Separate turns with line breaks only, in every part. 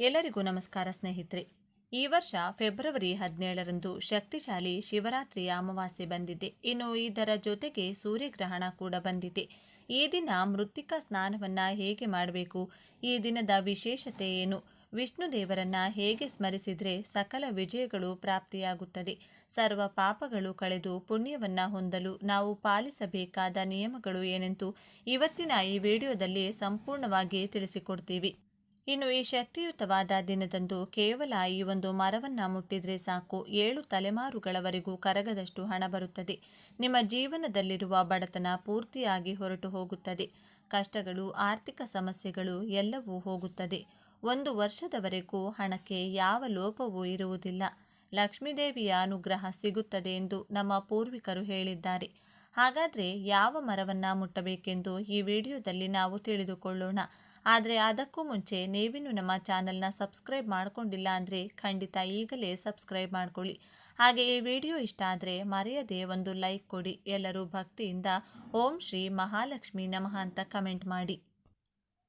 ಎಲ್ಲರಿಗೂ ನಮಸ್ಕಾರ ಸ್ನೇಹಿತರೆ. ಈ ವರ್ಷ ಫೆಬ್ರವರಿ ಹದಿನೇಳರಂದು ಶಕ್ತಿಶಾಲಿ ಶಿವರಾತ್ರಿಯ ಅಮಾವಾಸ್ಯೆ ಬಂದಿದೆ. ಇನ್ನು ಇದರ ಜೊತೆಗೆ ಸೂರ್ಯಗ್ರಹಣ ಕೂಡ ಬಂದಿದೆ. ಈ ದಿನ ಮೃತ್ತಿಕಾ ಸ್ನಾನವನ್ನು ಹೇಗೆ ಮಾಡಬೇಕು? ಈ ದಿನದ ವಿಶೇಷತೆ ಏನು? ವಿಷ್ಣು ದೇವರನ್ನ ಹೇಗೆ ಸ್ಮರಿಸಿದರೆ ಸಕಲ ವಿಜಯಗಳು ಪ್ರಾಪ್ತಿಯಾಗುತ್ತದೆ? ಸರ್ವ ಪಾಪಗಳು ಕಳೆದು ಪುಣ್ಯವನ್ನು ಹೊಂದಲು ನಾವು ಪಾಲಿಸಬೇಕಾದ ನಿಯಮಗಳು ಏನೆಂದು ಇವತ್ತಿನ ಈ ವಿಡಿಯೋದಲ್ಲಿ ಸಂಪೂರ್ಣವಾಗಿ ತಿಳಿಸಿಕೊಡ್ತೀವಿ. ಇನ್ನು ಈ ಶಕ್ತಿಯುತವಾದ ದಿನದಂದು ಕೇವಲ ಈ ಒಂದು ಮರವನ್ನು ಮುಟ್ಟಿದರೆ ಸಾಕು. ಏಳು ತಲೆಮಾರುಗಳವರೆಗೂ ಕರಗದಷ್ಟು ಹಣ ಬರುತ್ತದೆ. ನಿಮ್ಮ ಜೀವನದಲ್ಲಿರುವ ಬಡತನ ಪೂರ್ತಿಯಾಗಿ ಹೊರಟು ಹೋಗುತ್ತದೆ. ಕಷ್ಟಗಳು, ಆರ್ಥಿಕ ಸಮಸ್ಯೆಗಳು ಎಲ್ಲವೂ ಹೋಗುತ್ತದೆ. ಒಂದು ವರ್ಷದವರೆಗೂ ಹಣಕ್ಕೆ ಯಾವ ಲೋಪವೂ ಇರುವುದಿಲ್ಲ. ಲಕ್ಷ್ಮೀದೇವಿಯ ಅನುಗ್ರಹ ಸಿಗುತ್ತದೆ ಎಂದು ನಮ್ಮ ಪೂರ್ವಿಕರು ಹೇಳಿದ್ದಾರೆ. ಹಾಗಾದರೆ ಯಾವ ಮರವನ್ನು ಮುಟ್ಟಬೇಕೆಂದು ಈ ವಿಡಿಯೋದಲ್ಲಿ ನಾವು ತಿಳಿದುಕೊಳ್ಳೋಣ. ಆದರೆ ಅದಕ್ಕೂ ಮುಂಚೆ ನೀವಿನ್ನು ನಮ್ಮ ಚಾನಲ್ನ ಸಬ್ಸ್ಕ್ರೈಬ್ ಮಾಡ್ಕೊಂಡಿಲ್ಲ ಅಂದರೆ ಖಂಡಿತ ಈಗಲೇ ಸಬ್ಸ್ಕ್ರೈಬ್ ಮಾಡ್ಕೊಳ್ಳಿ. ಹಾಗೆ ಈ ವಿಡಿಯೋ ಇಷ್ಟ ಆದರೆ ಮರೆಯದೆ ಒಂದು ಲೈಕ್ ಕೊಡಿ. ಎಲ್ಲರೂ ಭಕ್ತಿಯಿಂದ ಓಂ ಶ್ರೀ ಮಹಾಲಕ್ಷ್ಮಿ ನಮಃ ಅಂತ ಕಮೆಂಟ್ ಮಾಡಿ.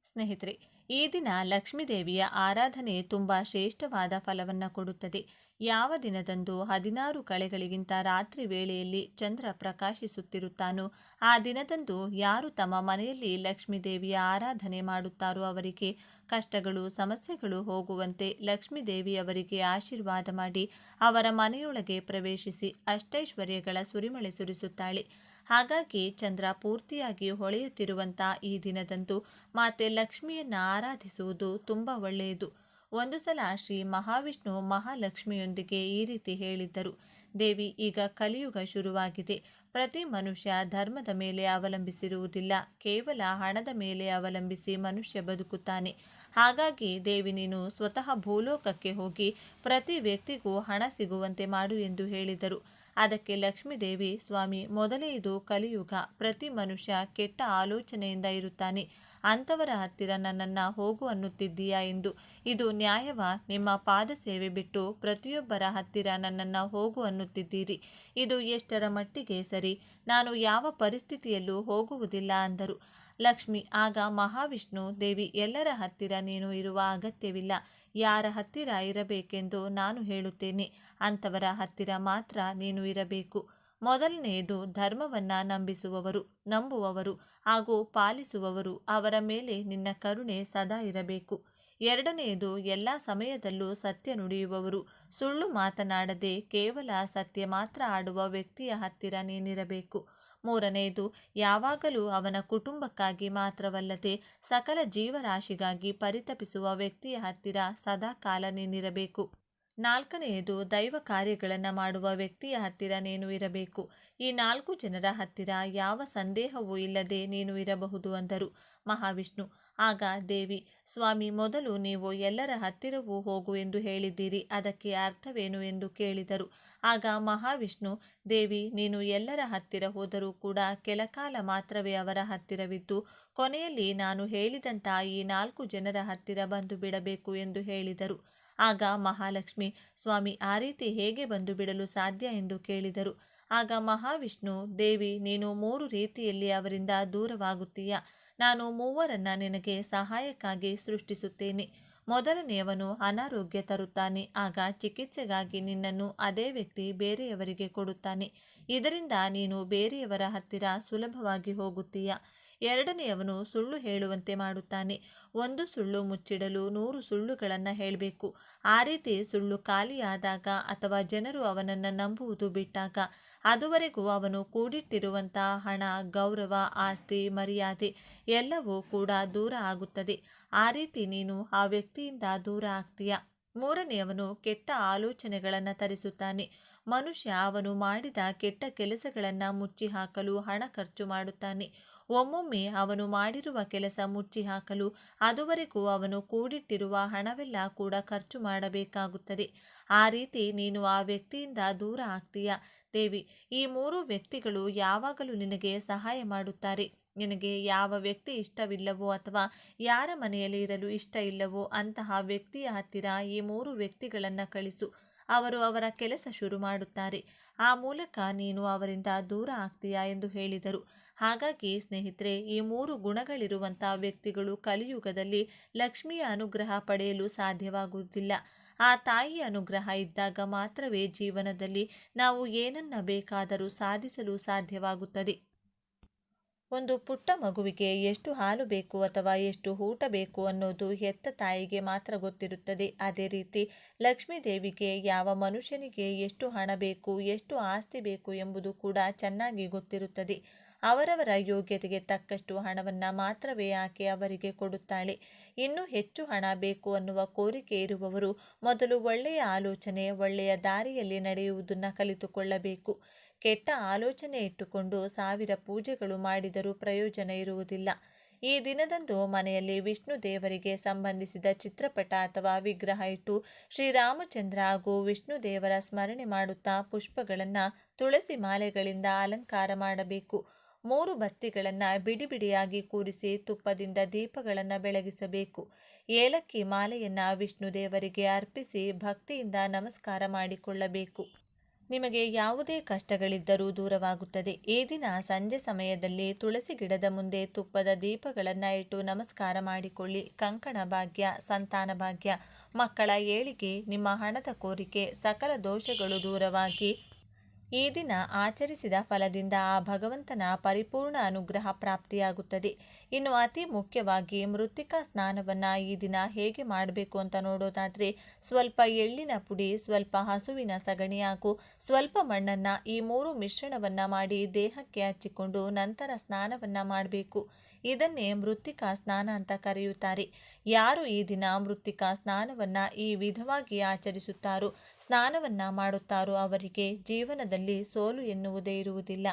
ಸ್ನೇಹಿತರೆ, ಈ ದಿನ ಲಕ್ಷ್ಮೀದೇವಿಯ ಆರಾಧನೆ ತುಂಬ ಶ್ರೇಷ್ಠವಾದ ಫಲವನ್ನು ಕೊಡುತ್ತದೆ. ಯಾವ ದಿನದಂದು ಹದಿನಾರು ಕಳೆಗಳಿಗಿಂತ ರಾತ್ರಿ ವೇಳೆಯಲ್ಲಿ ಚಂದ್ರ ಪ್ರಕಾಶಿಸುತ್ತಿರುತ್ತಾನೋ, ಆ ದಿನದಂದು ಯಾರು ತಮ್ಮ ಮನೆಯಲ್ಲಿ ಲಕ್ಷ್ಮೀದೇವಿಯ ಆರಾಧನೆ ಮಾಡುತ್ತಾರೋ ಅವರಿಗೆ ಕಷ್ಟಗಳು, ಸಮಸ್ಯೆಗಳು ಹೋಗುವಂತೆ ಲಕ್ಷ್ಮೀದೇವಿಯವರಿಗೆ ಆಶೀರ್ವಾದ ಮಾಡಿ ಅವರ ಮನೆಯೊಳಗೆ ಪ್ರವೇಶಿಸಿ ಅಷ್ಟೈಶ್ವರ್ಯಗಳ ಸುರಿಮಳೆ ಸುರಿಸುತ್ತಾಳೆ. ಹಾಗಾಗಿ ಚಂದ್ರ ಪೂರ್ತಿಯಾಗಿ ಹೊಳೆಯುತ್ತಿರುವಂಥ ಈ ದಿನದಂದು ಮಾತೆ ಲಕ್ಷ್ಮಿಯನ್ನು ಆರಾಧಿಸುವುದು ತುಂಬ ಒಳ್ಳೆಯದು. ಒಂದು ಸಲ ಶ್ರೀ ಮಹಾವಿಷ್ಣು ಮಹಾಲಕ್ಷ್ಮಿಯೊಂದಿಗೆ ಈ ರೀತಿ ಹೇಳಿದ್ದರು. ದೇವಿ, ಈಗ ಕಲಿಯುಗ ಶುರುವಾಗಿದೆ. ಪ್ರತಿ ಮನುಷ್ಯ ಧರ್ಮದ ಮೇಲೆ ಅವಲಂಬಿಸಿರುವುದಿಲ್ಲ. ಕೇವಲ ಹಣದ ಮೇಲೆ ಅವಲಂಬಿಸಿ ಮನುಷ್ಯ ಬದುಕುತ್ತಾನೆ. ಹಾಗಾಗಿ ದೇವಿ, ನೀನು ಸ್ವತಃ ಭೂಲೋಕಕ್ಕೆ ಹೋಗಿ ಪ್ರತಿ ವ್ಯಕ್ತಿಗೂ ಹಣ ಸಿಗುವಂತೆ ಮಾಡು ಎಂದು ಹೇಳಿದರು. ಅದಕ್ಕೆ ಲಕ್ಷ್ಮೀದೇವಿ, ಸ್ವಾಮಿ, ಮೊದಲೇ ಇದು ಕಲಿಯುಗ. ಪ್ರತಿ ಮನುಷ್ಯ ಕೆಟ್ಟ ಆಲೋಚನೆಯಿಂದ ಇರುತ್ತಾನೆ. ಅಂಥವರ ಹತ್ತಿರ ನನ್ನನ್ನು ಹೋಗು ಅನ್ನುತ್ತಿದ್ದೀಯಾ ಎಂದು. ಇದು ನ್ಯಾಯವ? ನಿಮ್ಮ ಪಾದ ಸೇವೆ ಬಿಟ್ಟು ಪ್ರತಿಯೊಬ್ಬರ ಹತ್ತಿರ ನನ್ನನ್ನು ಹೋಗು ಅನ್ನುತ್ತಿದ್ದೀರಿ. ಇದು ಎಷ್ಟರ ಮಟ್ಟಿಗೆ ಸರಿ? ನಾನು ಯಾವ ಪರಿಸ್ಥಿತಿಯಲ್ಲೂ ಹೋಗುವುದಿಲ್ಲ ಅಂದರು. ಲಕ್ಷ್ಮಿ, ಆಗ ಮಹಾವಿಷ್ಣು, ದೇವಿ, ಎಲ್ಲರ ಹತ್ತಿರ ನೀನು ಇರುವ ಅಗತ್ಯವಿಲ್ಲ. ಯಾರ ಹತ್ತಿರ ಇರಬೇಕೆಂದು ನಾನು ಹೇಳುತ್ತೇನೆ. ಅಂಥವರ ಹತ್ತಿರ ಮಾತ್ರ ನೀನು ಇರಬೇಕು. ಮೊದಲನೆಯದು ಧರ್ಮವನ್ನು ನಂಬಿಸುವವರು, ನಂಬುವವರು ಹಾಗೂ ಪಾಲಿಸುವವರು ಅವರ ಮೇಲೆ ನಿನ್ನ ಕರುಣೆ ಸದಾ ಇರಬೇಕು. ಎರಡನೆಯದು ಎಲ್ಲ ಸಮಯದಲ್ಲೂ ಸತ್ಯ ನುಡಿಯುವವರು. ಸುಳ್ಳು ಮಾತನಾಡದೆ ಕೇವಲ ಸತ್ಯ ಮಾತ್ರ ಆಡುವ ವ್ಯಕ್ತಿಯ ಹತ್ತಿರ ನೀನಿರಬೇಕು. ಮೂರನೆಯದು ಯಾವಾಗಲೂ ಅವನ ಕುಟುಂಬಕ್ಕಾಗಿ ಮಾತ್ರವಲ್ಲದೆ ಸಕಲ ಜೀವರಾಶಿಗಾಗಿ ಪರಿತಪಿಸುವ ವ್ಯಕ್ತಿಯ ಹತ್ತಿರ ಸದಾ ಕಾಲ ನೀನಿರಬೇಕು. ನಾಲ್ಕನೆಯದು ದೈವ ಕಾರ್ಯಗಳನ್ನು ಮಾಡುವ ವ್ಯಕ್ತಿಯ ಹತ್ತಿರ ನೀನು ಇರಬೇಕು. ಈ ನಾಲ್ಕು ಜನರ ಹತ್ತಿರ ಯಾವ ಸಂದೇಹವೂ ಇಲ್ಲದೆ ನೀನು ಇರಬಹುದು ಅಂದರು ಮಹಾವಿಷ್ಣು. ಆಗ ದೇವಿ, ಸ್ವಾಮಿ ಮೊದಲು ನೀವು ಎಲ್ಲರ ಹತ್ತಿರವೂ ಹೋಗು ಎಂದು ಹೇಳಿದ್ದೀರಿ, ಅದಕ್ಕೆ ಅರ್ಥವೇನು ಎಂದು ಕೇಳಿದರು. ಆಗ ಮಹಾವಿಷ್ಣು, ದೇವಿ, ನೀನು ಎಲ್ಲರ ಹತ್ತಿರ ಹೋದರೂ ಕೂಡ ಕೆಲಕಾಲ ಮಾತ್ರವೇ ಅವರ ಹತ್ತಿರವಿದ್ದು, ಕೊನೆಯಲ್ಲಿ ನಾನು ಹೇಳಿದಂಥ ಈ ನಾಲ್ಕು ಜನರ ಹತ್ತಿರ ಬಂದು ಬಿಡಬೇಕು ಎಂದು ಹೇಳಿದರು. ಆಗ ಮಹಾಲಕ್ಷ್ಮಿ, ಸ್ವಾಮಿ, ಆ ರೀತಿ ಹೇಗೆ ಬಂದು ಬಿಡಲು ಸಾಧ್ಯ? ಎಂದು ಕೇಳಿದರು. ಆಗ ಮಹಾವಿಷ್ಣು, ದೇವಿ, ನೀನು ಮೂರು ರೀತಿಯಲ್ಲಿ ಅವರಿಂದ ದೂರವಾಗುತ್ತೀಯ? ನಾನು ಮೂವರನ್ನ ನಿನಗೆ ಸಹಾಯಕ್ಕಾಗಿ ಸೃಷ್ಟಿಸುತ್ತೇನೆ. ಮೊದಲನೆಯವನು ಅನಾರೋಗ್ಯ ತರುತ್ತಾನೆ. ಆಗ ಚಿಕಿತ್ಸೆಗಾಗಿ ನಿನ್ನನ್ನು ಅದೇ ವ್ಯಕ್ತಿ ಬೇರೆಯವರಿಗೆ ಕೊಡುತ್ತಾನೆ. ಇದರಿಂದ ನೀನು ಬೇರೆಯವರ ಹತ್ತಿರ ಸುಲಭವಾಗಿ ಹೋಗುತ್ತೀಯ? ಎರಡನೆಯವನು ಸುಳ್ಳು ಹೇಳುವಂತೆ ಮಾಡುತ್ತಾನೆ. ಒಂದು ಸುಳ್ಳು ಮುಚ್ಚಿಡಲು ನೂರು ಸುಳ್ಳುಗಳನ್ನು ಹೇಳಬೇಕು. ಆ ರೀತಿ ಸುಳ್ಳು ಖಾಲಿಯಾದಾಗ ಅಥವಾ ಜನರು ಅವನನ್ನು ನಂಬುವುದು ಬಿಟ್ಟಾಗ ಅದುವರೆಗೂ ಅವನು ಕೂಡಿಟ್ಟಿರುವಂತಹ ಹಣ, ಗೌರವ, ಆಸ್ತಿ, ಮರ್ಯಾದೆ ಎಲ್ಲವೂ ಕೂಡ ದೂರ ಆಗುತ್ತದೆ. ಆ ರೀತಿ ನೀನು ಆ ವ್ಯಕ್ತಿಯಿಂದ ದೂರ ಆಗ್ತೀಯ? ಮೂರನೆಯವನು ಕೆಟ್ಟ ಆಲೋಚನೆಗಳನ್ನು ತರಿಸುತ್ತಾನೆ. ಮನುಷ್ಯ ಅವನು ಮಾಡಿದ ಕೆಟ್ಟ ಕೆಲಸಗಳನ್ನು ಮುಚ್ಚಿ ಹಾಕಲು ಹಣ ಖರ್ಚು ಮಾಡುತ್ತಾನೆ. ಒಮ್ಮೊಮ್ಮೆ ಅವನು ಮಾಡಿರುವ ಕೆಲಸ ಮುಚ್ಚಿ ಹಾಕಲು ಅದುವರೆಗೂ ಅವನು ಕೂಡಿಟ್ಟಿರುವ ಹಣವೆಲ್ಲ ಕೂಡ ಖರ್ಚು ಮಾಡಬೇಕಾಗುತ್ತದೆ. ಆ ರೀತಿ ನೀನು ಆ ವ್ಯಕ್ತಿಯಿಂದ ದೂರ ಆಗ್ತೀಯ? ದೇವಿ, ಈ ಮೂರು ವ್ಯಕ್ತಿಗಳು ಯಾವಾಗಲೂ ನಿನಗೆ ಸಹಾಯ ಮಾಡುತ್ತಾರೆ. ನಿನಗೆ ಯಾವ ವ್ಯಕ್ತಿ ಇಷ್ಟವಿಲ್ಲವೋ ಅಥವಾ ಯಾರ ಮನೆಯಲ್ಲಿ ಇರಲು ಇಷ್ಟ ಇಲ್ಲವೋ ಅಂತಹ ವ್ಯಕ್ತಿಯ ಹತ್ತಿರ ಈ ಮೂರು ವ್ಯಕ್ತಿಗಳನ್ನು ಕಳಿಸು. ಅವರು ಅವರ ಕೆಲಸ ಶುರು ಮಾಡುತ್ತಾರೆ. ಆ ಮೂಲಕ ನೀನು ಅವರಿಂದ ದೂರ ಆಗ್ತೀಯಾ ಎಂದು ಹೇಳಿದರು. ಹಾಗಾಗಿ ಸ್ನೇಹಿತರೆ, ಈ ಮೂರು ಗುಣಗಳಿರುವಂಥ ವ್ಯಕ್ತಿಗಳು ಕಲಿಯುಗದಲ್ಲಿ ಲಕ್ಷ್ಮಿಯ ಅನುಗ್ರಹ ಪಡೆಯಲು ಸಾಧ್ಯವಾಗುವುದಿಲ್ಲ. ಆ ತಾಯಿ ಅನುಗ್ರಹ ಇದ್ದಾಗ ಮಾತ್ರವೇ ಜೀವನದಲ್ಲಿ ನಾವು ಏನನ್ನ ಬೇಕಾದರೂ ಸಾಧಿಸಲು ಸಾಧ್ಯವಾಗುತ್ತದೆ. ಒಂದು ಪುಟ್ಟ ಮಗುವಿಗೆ ಎಷ್ಟು ಹಾಲು ಬೇಕು ಅಥವಾ ಎಷ್ಟು ಊಟ ಬೇಕು ಅನ್ನೋದು ಹೆತ್ತ ತಾಯಿಗೆ ಮಾತ್ರ ಗೊತ್ತಿರುತ್ತದೆ. ಅದೇ ರೀತಿ ಲಕ್ಷ್ಮೀ ದೇವಿಗೆ ಯಾವ ಮನುಷ್ಯನಿಗೆ ಎಷ್ಟು ಹಣ ಬೇಕು, ಎಷ್ಟು ಆಸ್ತಿ ಬೇಕು ಎಂಬುದು ಕೂಡ ಚೆನ್ನಾಗಿ ಗೊತ್ತಿರುತ್ತದೆ. ಅವರವರ ಯೋಗ್ಯತೆಗೆ ತಕ್ಕಷ್ಟು ಹಣವನ್ನು ಮಾತ್ರವೇ ಆಕೆ ಅವರಿಗೆ ಕೊಡುತ್ತಾಳೆ. ಇನ್ನೂ ಹೆಚ್ಚು ಹಣ ಬೇಕು ಅನ್ನುವ ಕೋರಿಕೆ ಇರುವವರು ಮೊದಲು ಒಳ್ಳೆಯ ಆಲೋಚನೆ, ಒಳ್ಳೆಯ ದಾರಿಯಲ್ಲಿ ನಡೆಯುವುದನ್ನು ಕಲಿತುಕೊಳ್ಳಬೇಕು. ಕೆಟ್ಟ ಆಲೋಚನೆ ಇಟ್ಟುಕೊಂಡು ಸಾವಿರ ಪೂಜೆಗಳು ಮಾಡಿದರೂ ಪ್ರಯೋಜನ ಇರುವುದಿಲ್ಲ. ಈ ದಿನದಂದು ಮನೆಯಲ್ಲಿ ವಿಷ್ಣು ದೇವರಿಗೆ ಸಂಬಂಧಿಸಿದ ಚಿತ್ರಪಟ ಅಥವಾ ವಿಗ್ರಹ ಇಟ್ಟು ಶ್ರೀರಾಮಚಂದ್ರ ಹಾಗೂ ವಿಷ್ಣು ದೇವರ ಸ್ಮರಣೆ ಮಾಡುತ್ತಾ ಪುಷ್ಪಗಳನ್ನು ತುಳಸಿ ಮಾಲೆಗಳಿಂದ ಅಲಂಕಾರ ಮಾಡಬೇಕು. ಮೂರು ಬತ್ತಿಗಳನ್ನು ಬಿಡಿ ಬಿಡಿಯಾಗಿ ಕೂರಿಸಿ ತುಪ್ಪದಿಂದ ದೀಪಗಳನ್ನು ಬೆಳಗಿಸಬೇಕು. ಏಲಕ್ಕಿ ಮಾಲೆಯನ್ನು ವಿಷ್ಣು ದೇವರಿಗೆ ಅರ್ಪಿಸಿ ಭಕ್ತಿಯಿಂದ ನಮಸ್ಕಾರ ಮಾಡಿಕೊಳ್ಳಬೇಕು. ನಿಮಗೆ ಯಾವುದೇ ಕಷ್ಟಗಳಿದ್ದರೂ ದೂರವಾಗುತ್ತದೆ. ಈ ದಿನ ಸಂಜೆ ಸಮಯದಲ್ಲಿ ತುಳಸಿ ಗಿಡದ ಮುಂದೆ ತುಪ್ಪದ ದೀಪಗಳನ್ನು ಇಟ್ಟು ನಮಸ್ಕಾರ ಮಾಡಿಕೊಳ್ಳಿ. ಕಂಕಣ ಭಾಗ್ಯ, ಸಂತಾನ ಭಾಗ್ಯ, ಮಕ್ಕಳ ಏಳಿಗೆ ನಿಮ್ಮ ಹಣದ ಕೋರಿಕೆ, ಸಕಲ ದೋಷಗಳು ದೂರವಾಗಿ ಈ ದಿನ ಆಚರಿಸಿದ ಫಲದಿಂದ ಆ ಭಗವಂತನ ಪರಿಪೂರ್ಣ ಅನುಗ್ರಹ ಪ್ರಾಪ್ತಿಯಾಗುತ್ತದೆ. ಇನ್ನು ಅತಿ ಮುಖ್ಯವಾಗಿ ಮೃತ್ತಿಕಾ ಸ್ನಾನವನ್ನು ಈ ದಿನ ಹೇಗೆ ಮಾಡಬೇಕು ಅಂತ ನೋಡೋದಾದರೆ, ಸ್ವಲ್ಪ ಎಳ್ಳಿನ ಪುಡಿ, ಸ್ವಲ್ಪ ಹಸುವಿನ ಸಗಣಿ ಹಾಗೂ ಸ್ವಲ್ಪ ಮಣ್ಣನ್ನು ಈ ಮೂರು ಮಿಶ್ರಣವನ್ನು ಮಾಡಿ ದೇಹಕ್ಕೆ ಹಚ್ಚಿಕೊಂಡು ನಂತರ ಸ್ನಾನವನ್ನು ಮಾಡಬೇಕು. ಇದನ್ನೇ ಮೃತ್ತಿಕಾ ಸ್ನಾನ ಅಂತ ಕರೆಯುತ್ತಾರೆ. ಯಾರು ಈ ದಿನ ಮೃತ್ತಿಕಾ ಸ್ನಾನವನ್ನು ಈ ವಿಧವಾಗಿ ಆಚರಿಸುತ್ತಾರೋ, ಸ್ನಾನವನ್ನು ಮಾಡುತ್ತಾರೋ ಅವರಿಗೆ ಜೀವನದಲ್ಲಿ ಸೋಲು ಎನ್ನುವುದೇ ಇರುವುದಿಲ್ಲ.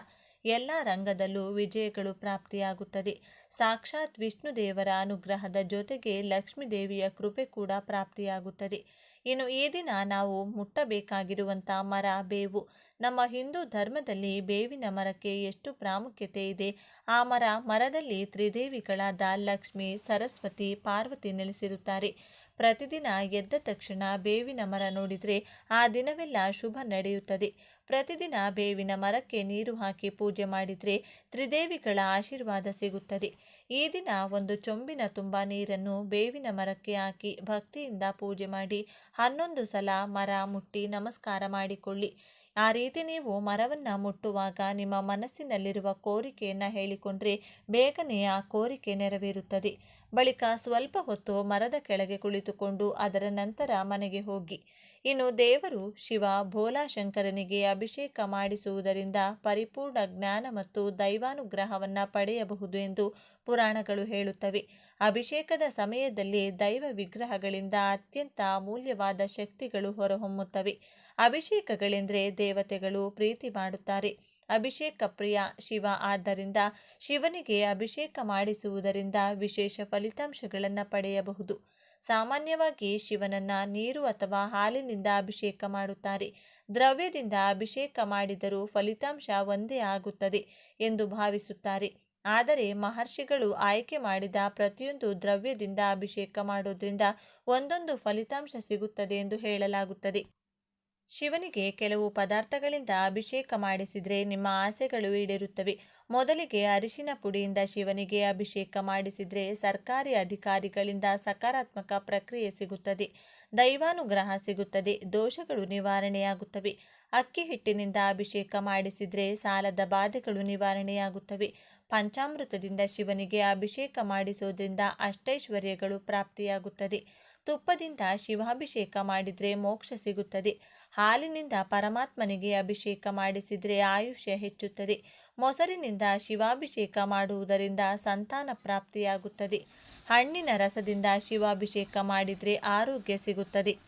ಎಲ್ಲ ರಂಗದಲ್ಲೂ ವಿಜಯಗಳು ಪ್ರಾಪ್ತಿಯಾಗುತ್ತದೆ. ಸಾಕ್ಷಾತ್ ವಿಷ್ಣು ದೇವರ ಅನುಗ್ರಹದ ಜೊತೆಗೆ ಲಕ್ಷ್ಮೀ ದೇವಿಯ ಕೃಪೆ ಕೂಡ ಪ್ರಾಪ್ತಿಯಾಗುತ್ತದೆ. ಇನ್ನು ಈ ದಿನ ನಾವು ಮುಟ್ಟಬೇಕಾಗಿರುವಂಥ ಮರ ಬೇವು. ನಮ್ಮ ಹಿಂದೂ ಧರ್ಮದಲ್ಲಿ ಬೇವಿನ ಮರಕ್ಕೆ ಎಷ್ಟು ಪ್ರಾಮುಖ್ಯತೆ ಇದೆ? ಆ ಮರ ಮರದಲ್ಲಿ ತ್ರಿದೇವಿಗಳಾದ ಲಕ್ಷ್ಮಿ, ಸರಸ್ವತಿ, ಪಾರ್ವತಿ ನೆಲೆಸಿರುತ್ತಾರೆ. ಪ್ರತಿದಿನ ಎದ್ದ ತಕ್ಷಣ ಬೇವಿನ ಮರ ನೋಡಿದರೆ ಆ ದಿನವೆಲ್ಲ ಶುಭ ನಡೆಯುತ್ತದೆ. ಪ್ರತಿದಿನ ಬೇವಿನ ಮರಕ್ಕೆ ನೀರು ಹಾಕಿ ಪೂಜೆ ಮಾಡಿದರೆ ತ್ರಿದೇವಿಗಳ ಆಶೀರ್ವಾದ ಸಿಗುತ್ತದೆ. ಈ ದಿನ ಒಂದು ಚೊಂಬಿನ ತುಂಬ ನೀರನ್ನು ಬೇವಿನ ಮರಕ್ಕೆ ಹಾಕಿ ಭಕ್ತಿಯಿಂದ ಪೂಜೆ ಮಾಡಿ ಹನ್ನೊಂದು ಸಲ ಮರ ಮುಟ್ಟಿ ನಮಸ್ಕಾರ ಮಾಡಿಕೊಳ್ಳಿ. ಆ ರೀತಿ ನೀವು ಮರವನ್ನು ಮುಟ್ಟುವಾಗ ನಿಮ್ಮ ಮನಸ್ಸಿನಲ್ಲಿರುವ ಕೋರಿಕೆಯನ್ನು ಹೇಳಿಕೊಂಡ್ರೆ ಬೇಗನೆ ಆ ಕೋರಿಕೆ ನೆರವೇರುತ್ತದೆ. ಬಳಿಕ ಸ್ವಲ್ಪ ಹೊತ್ತು ಮರದ ಕೆಳಗೆ ಕುಳಿತುಕೊಂಡು ಅದರ ನಂತರ ಮನೆಗೆ ಹೋಗಿ. ಇನ್ನು ದೇವರು ಶಿವ ಭೋಲಾಶಂಕರನಿಗೆ ಅಭಿಷೇಕ ಮಾಡಿಸುವುದರಿಂದ ಪರಿಪೂರ್ಣ ಜ್ಞಾನ ಮತ್ತು ದೈವಾನುಗ್ರಹವನ್ನು ಪಡೆಯಬಹುದು ಎಂದು ಪುರಾಣಗಳು ಹೇಳುತ್ತವೆ. ಅಭಿಷೇಕದ ಸಮಯದಲ್ಲಿ ದೈವ ವಿಗ್ರಹಗಳಿಂದ ಅತ್ಯಂತ ಅಮೂಲ್ಯವಾದ ಶಕ್ತಿಗಳು ಹೊರಹೊಮ್ಮುತ್ತವೆ. ಅಭಿಷೇಕಗಳೆಂದರೆ ದೇವತೆಗಳು ಪ್ರೀತಿ ಮಾಡುತ್ತಾರೆ. ಅಭಿಷೇಕ ಪ್ರಿಯ ಶಿವ, ಆದ್ದರಿಂದ ಶಿವನಿಗೆ ಅಭಿಷೇಕ ಮಾಡಿಸುವುದರಿಂದ ವಿಶೇಷ ಫಲಿತಾಂಶಗಳನ್ನು ಪಡೆಯಬಹುದು. ಸಾಮಾನ್ಯವಾಗಿ ಶಿವನನ್ನ ನೀರು ಅಥವಾ ಹಾಲಿನಿಂದ ಅಭಿಷೇಕ ಮಾಡುತ್ತಾರೆ. ದ್ರವ್ಯದಿಂದ ಅಭಿಷೇಕ ಮಾಡಿದರೂ ಫಲಿತಾಂಶ ಒಂದೇ ಆಗುತ್ತದೆ ಎಂದು ಭಾವಿಸುತ್ತಾರೆ. ಆದರೆ ಮಹರ್ಷಿಗಳು ಆಯ್ಕೆ ಮಾಡಿದ ಪ್ರತಿಯೊಂದು ದ್ರವ್ಯದಿಂದ ಅಭಿಷೇಕ ಮಾಡೋದ್ರಿಂದ ಒಂದೊಂದು ಫಲಿತಾಂಶ ಸಿಗುತ್ತದೆ ಎಂದು ಹೇಳಲಾಗುತ್ತದೆ. ಶಿವನಿಗೆ ಕೆಲವು ಪದಾರ್ಥಗಳಿಂದ ಅಭಿಷೇಕ ಮಾಡಿಸಿದರೆ ನಿಮ್ಮ ಆಸೆಗಳು ಈಡೇರುತ್ತವೆ. ಮೊದಲಿಗೆ ಅರಿಶಿನ ಪುಡಿಯಿಂದ ಶಿವನಿಗೆ ಅಭಿಷೇಕ ಮಾಡಿಸಿದರೆ ಸರ್ಕಾರಿ ಅಧಿಕಾರಿಗಳಿಂದ ಸಕಾರಾತ್ಮಕ ಪ್ರಕ್ರಿಯೆ ಸಿಗುತ್ತದೆ. ದೈವಾನುಗ್ರಹ ಸಿಗುತ್ತದೆ. ದೋಷಗಳು ನಿವಾರಣೆಯಾಗುತ್ತವೆ. ಅಕ್ಕಿ ಹಿಟ್ಟಿನಿಂದ ಅಭಿಷೇಕ ಮಾಡಿಸಿದರೆ ಸಾಲದ ಬಾಧೆಗಳು ನಿವಾರಣೆಯಾಗುತ್ತವೆ. ಪಂಚಾಮೃತದಿಂದ ಶಿವನಿಗೆ ಅಭಿಷೇಕ ಮಾಡಿಸೋದ್ರಿಂದ ಅಷ್ಟೈಶ್ವರ್ಯಗಳು ಪ್ರಾಪ್ತಿಯಾಗುತ್ತದೆ. ತುಪ್ಪದಿಂದ ಶಿವಾಭಿಷೇಕ ಮಾಡಿದರೆ ಮೋಕ್ಷ ಸಿಗುತ್ತದೆ. ಹಾಲಿನಿಂದ ಪರಮಾತ್ಮನಿಗೆ ಅಭಿಷೇಕ ಮಾಡಿಸಿದರೆ ಆಯುಷ್ಯ ಹೆಚ್ಚುತ್ತದೆ. ಮೊಸರಿನಿಂದ ಶಿವಾಭಿಷೇಕ ಮಾಡುವುದರಿಂದ ಸಂತಾನ ಪ್ರಾಪ್ತಿಯಾಗುತ್ತದೆ. ಹಣ್ಣಿನ ರಸದಿಂದ ಶಿವಾಭಿಷೇಕ ಮಾಡಿದರೆ ಆರೋಗ್ಯ ಸಿಗುತ್ತದೆ.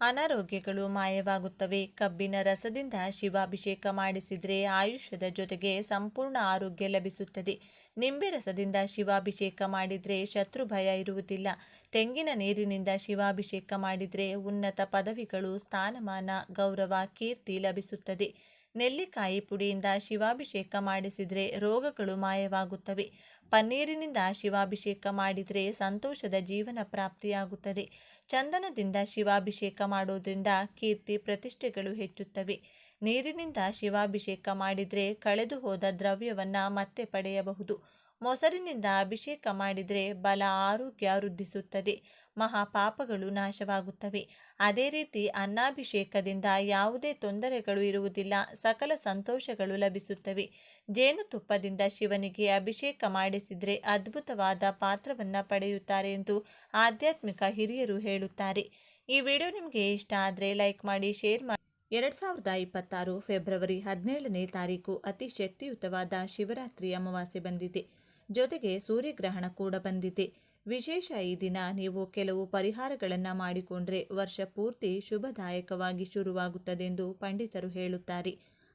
ಅನಾರೋಗ್ಯಗಳು ಮಾಯವಾಗುತ್ತವೆ. ಕಬ್ಬಿನ ರಸದಿಂದ ಶಿವಾಭಿಷೇಕ ಮಾಡಿಸಿದರೆ ಆಯುಷ್ಯದ ಜೊತೆಗೆ ಸಂಪೂರ್ಣ ಆರೋಗ್ಯ ಲಭಿಸುತ್ತದೆ. ನಿಂಬೆ ರಸದಿಂದ ಶಿವಾಭಿಷೇಕ ಮಾಡಿದರೆ ಶತ್ರು ಭಯ ಇರುವುದಿಲ್ಲ. ತೆಂಗಿನ ನೀರಿನಿಂದ ಶಿವಾಭಿಷೇಕ ಮಾಡಿದರೆ ಉನ್ನತ ಪದವಿಗಳು, ಸ್ಥಾನಮಾನ, ಗೌರವ, ಕೀರ್ತಿ ಲಭಿಸುತ್ತದೆ. ನೆಲ್ಲಿಕಾಯಿ ಪುಡಿಯಿಂದ ಶಿವಾಭಿಷೇಕ ಮಾಡಿಸಿದರೆ ರೋಗಗಳು ಮಾಯವಾಗುತ್ತವೆ. ಪನ್ನೀರಿನಿಂದ ಶಿವಾಭಿಷೇಕ ಮಾಡಿದರೆ ಸಂತೋಷದ ಜೀವನ ಪ್ರಾಪ್ತಿಯಾಗುತ್ತದೆ. ಚಂದನದಿಂದ ಶಿವಾಭಿಷೇಕ ಮಾಡುವುದರಿಂದ ಕೀರ್ತಿ ಪ್ರತಿಷ್ಠೆಗಳು ಹೆಚ್ಚುತ್ತವೆ. ನೀರಿನಿಂದ ಶಿವಾಭಿಷೇಕ ಮಾಡಿದರೆ ಕಳೆದು ಹೋದ ದ್ರವ್ಯವನ್ನ ಮತ್ತೆ ಪಡೆಯಬಹುದು. ಮೊಸರಿನಿಂದ ಅಭಿಷೇಕ ಮಾಡಿದರೆ ಬಲ ಆರೋಗ್ಯ ವೃದ್ಧಿಸುತ್ತದೆ. ಮಹಾಪಾಪಗಳು ನಾಶವಾಗುತ್ತವೆ. ಅದೇ ರೀತಿ ಅನ್ನಾಭಿಷೇಕದಿಂದ ಯಾವುದೇ ತೊಂದರೆಗಳು ಇರುವುದಿಲ್ಲ. ಸಕಲ ಸಂತೋಷಗಳು ಲಭಿಸುತ್ತವೆ. ಜೇನುತುಪ್ಪದಿಂದ ಶಿವನಿಗೆ ಅಭಿಷೇಕ ಮಾಡಿಸಿದರೆ ಅದ್ಭುತವಾದ ಪಾತ್ರವನ್ನು ಪಡೆಯುತ್ತಾರೆ ಎಂದು ಆಧ್ಯಾತ್ಮಿಕ ಹಿರಿಯರು ಹೇಳುತ್ತಾರೆ. ಈ ವಿಡಿಯೋ ನಿಮಗೆ ಇಷ್ಟ ಆದರೆ ಲೈಕ್ ಮಾಡಿ, ಶೇರ್ ಮಾಡಿ. ಎರಡು ಸಾವಿರದ ಇಪ್ಪತ್ತಾರು ಫೆಬ್ರವರಿ ಹದಿನೇಳನೇ ತಾರೀಕು ಅತಿ ಶಕ್ತಿಯುತವಾದ ಶಿವರಾತ್ರಿ ಅಮಾವಾಸ್ಯೆ ಬಂದಿದೆ. ಜೊತೆಗೆ ಸೂರ್ಯಗ್ರಹಣ ಕೂಡ ಬಂದಿದೆ. ವಿಶೇಷ ಈ ದಿನ ನೀವು ಕೆಲವು ಪರಿಹಾರಗಳನ್ನು ಮಾಡಿಕೊಂಡ್ರೆ ವರ್ಷ ಪೂರ್ತಿ ಶುಭದಾಯಕವಾಗಿ ಶುರುವಾಗುತ್ತದೆಂದು ಪಂಡಿತರು ಹೇಳುತ್ತಾರೆ.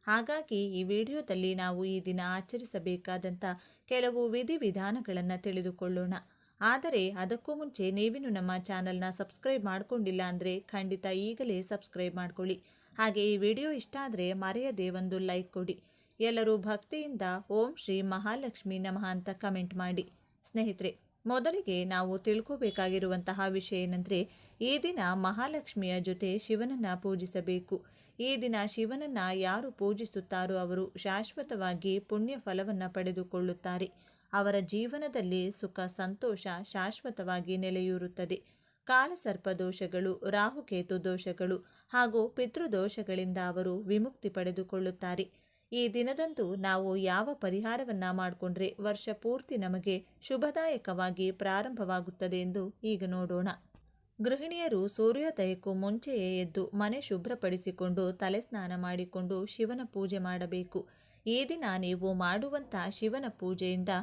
ಹಾಗಾಗಿ ಈ ವಿಡಿಯೋದಲ್ಲಿ ನಾವು ಈ ದಿನ ಆಚರಿಸಬೇಕಾದಂಥ ಕೆಲವು ವಿಧಿವಿಧಾನಗಳನ್ನು ತಿಳಿದುಕೊಳ್ಳೋಣ. ಆದರೆ ಅದಕ್ಕೂ ಮುಂಚೆ ನೀವಿನ್ನು ನಮ್ಮ ಚಾನಲ್ನ ಸಬ್ಸ್ಕ್ರೈಬ್ ಮಾಡಿಕೊಂಡಿಲ್ಲ ಅಂದರೆ ಖಂಡಿತ ಈಗಲೇ ಸಬ್ಸ್ಕ್ರೈಬ್ ಮಾಡಿಕೊಳ್ಳಿ. ಹಾಗೆ ಈ ವಿಡಿಯೋ ಇಷ್ಟ ಆದರೆ ಮರೆಯದೇ ಒಂದು ಲೈಕ್ ಕೊಡಿ. ಎಲ್ಲರೂ ಭಕ್ತಿಯಿಂದ ಓಂ ಶ್ರೀ ಮಹಾಲಕ್ಷ್ಮಿ ನಮಃ ಅಂತ ಕಮೆಂಟ್ ಮಾಡಿ. ಸ್ನೇಹಿತರೆ, ಮೊದಲಿಗೆ ನಾವು ತಿಳ್ಕೋಬೇಕಾಗಿರುವಂತಹ ವಿಷಯ ಏನಂದರೆ, ಈ ದಿನ ಮಹಾಲಕ್ಷ್ಮಿಯ ಜೊತೆ ಶಿವನನ್ನು ಪೂಜಿಸಬೇಕು. ಈ ದಿನ ಶಿವನನ್ನ ಯಾರು ಪೂಜಿಸುತ್ತಾರೋ ಅವರು ಶಾಶ್ವತವಾಗಿ ಪುಣ್ಯ ಫಲವನ್ನು ಪಡೆದುಕೊಳ್ಳುತ್ತಾರೆ. ಅವರ ಜೀವನದಲ್ಲಿ ಸುಖ, ಸಂತೋಷ ಶಾಶ್ವತವಾಗಿ ನೆಲೆಯೂರುತ್ತದೆ. ಕಾಲಸರ್ಪ ದೋಷಗಳು, ರಾಹುಕೇತು ದೋಷಗಳು ಹಾಗೂ ಪಿತೃದೋಷಗಳಿಂದ ಅವರು ವಿಮುಕ್ತಿ ಪಡೆದುಕೊಳ್ಳುತ್ತಾರೆ. ಈ ದಿನದಂದು ನಾವು ಯಾವ ಪರಿಹಾರವನ್ನ ಮಾಡಿಕೊಂಡ್ರೆ ವರ್ಷ ಪೂರ್ತಿ ನಮಗೆ ಶುಭದಾಯಕವಾಗಿ ಪ್ರಾರಂಭವಾಗುತ್ತದೆ ಎಂದು ಈಗ ನೋಡೋಣ. ಗೃಹಿಣಿಯರು ಸೂರ್ಯೋದಯಕ್ಕೂ ಮುಂಚೆಯೇ ಎದ್ದು ಮನೆ ಶುಭ್ರಪಡಿಸಿಕೊಂಡು ತಲೆ ಸ್ನಾನ ಮಾಡಿಕೊಂಡು ಶಿವನ ಪೂಜೆ ಮಾಡಬೇಕು. ಈ ದಿನ ನೀವು ಮಾಡುವಂಥ ಶಿವನ ಪೂಜೆಯಿಂದ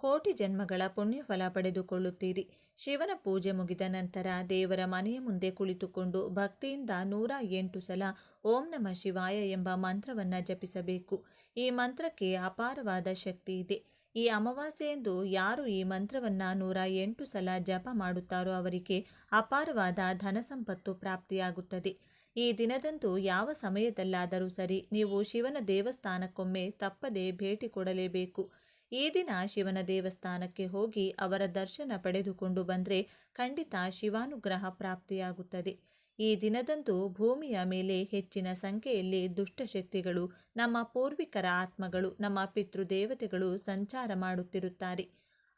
ಕೋಟಿ ಜನ್ಮಗಳ ಪುಣ್ಯಫಲ ಪಡೆದುಕೊಳ್ಳುತ್ತೀರಿ. ಶಿವನ ಪೂಜೆ ಮುಗಿದ ನಂತರ ದೇವರ ಮನೆಯ ಮುಂದೆ ಕುಳಿತುಕೊಂಡು ಭಕ್ತಿಯಿಂದ ನೂರ ಎಂಟು ಸಲ ಓಂ ನಮ ಶಿವಾಯ ಎಂಬ ಮಂತ್ರವನ್ನು ಜಪಿಸಬೇಕು. ಈ ಮಂತ್ರಕ್ಕೆ ಅಪಾರವಾದ ಶಕ್ತಿ ಇದೆ. ಈ ಅಮಾವಾಸ್ಯೆಯಂದು ಯಾರು ಈ ಮಂತ್ರವನ್ನು ನೂರ ಎಂಟು ಸಲ ಜಪ ಮಾಡುತ್ತಾರೋ ಅವರಿಗೆ ಅಪಾರವಾದ ಧನ ಸಂಪತ್ತು ಪ್ರಾಪ್ತಿಯಾಗುತ್ತದೆ. ಈ ದಿನದಂದು ಯಾವ ಸಮಯದಲ್ಲಾದರೂ ಸರಿ ನೀವು ಶಿವನ ದೇವಸ್ಥಾನಕ್ಕೊಮ್ಮೆ ತಪ್ಪದೇ ಭೇಟಿ ಕೊಡಲೇಬೇಕು. ಈ ದಿನ ಶಿವನ ದೇವಸ್ಥಾನಕ್ಕೆ ಹೋಗಿ ಅವರ ದರ್ಶನ ಪಡೆದುಕೊಂಡು ಬಂದರೆ ಖಂಡಿತ ಶಿವಾನುಗ್ರಹ ಪ್ರಾಪ್ತಿಯಾಗುತ್ತದೆ. ಈ ದಿನದಂದು ಭೂಮಿಯ ಮೇಲೆ ಹೆಚ್ಚಿನ ಸಂಖ್ಯೆಯಲ್ಲಿ ದುಷ್ಟಶಕ್ತಿಗಳು, ನಮ್ಮ ಪೂರ್ವಿಕರ ಆತ್ಮಗಳು, ನಮ್ಮ ಪಿತೃದೇವತೆಗಳು ಸಂಚಾರ ಮಾಡುತ್ತಿರುತ್ತಾರೆ.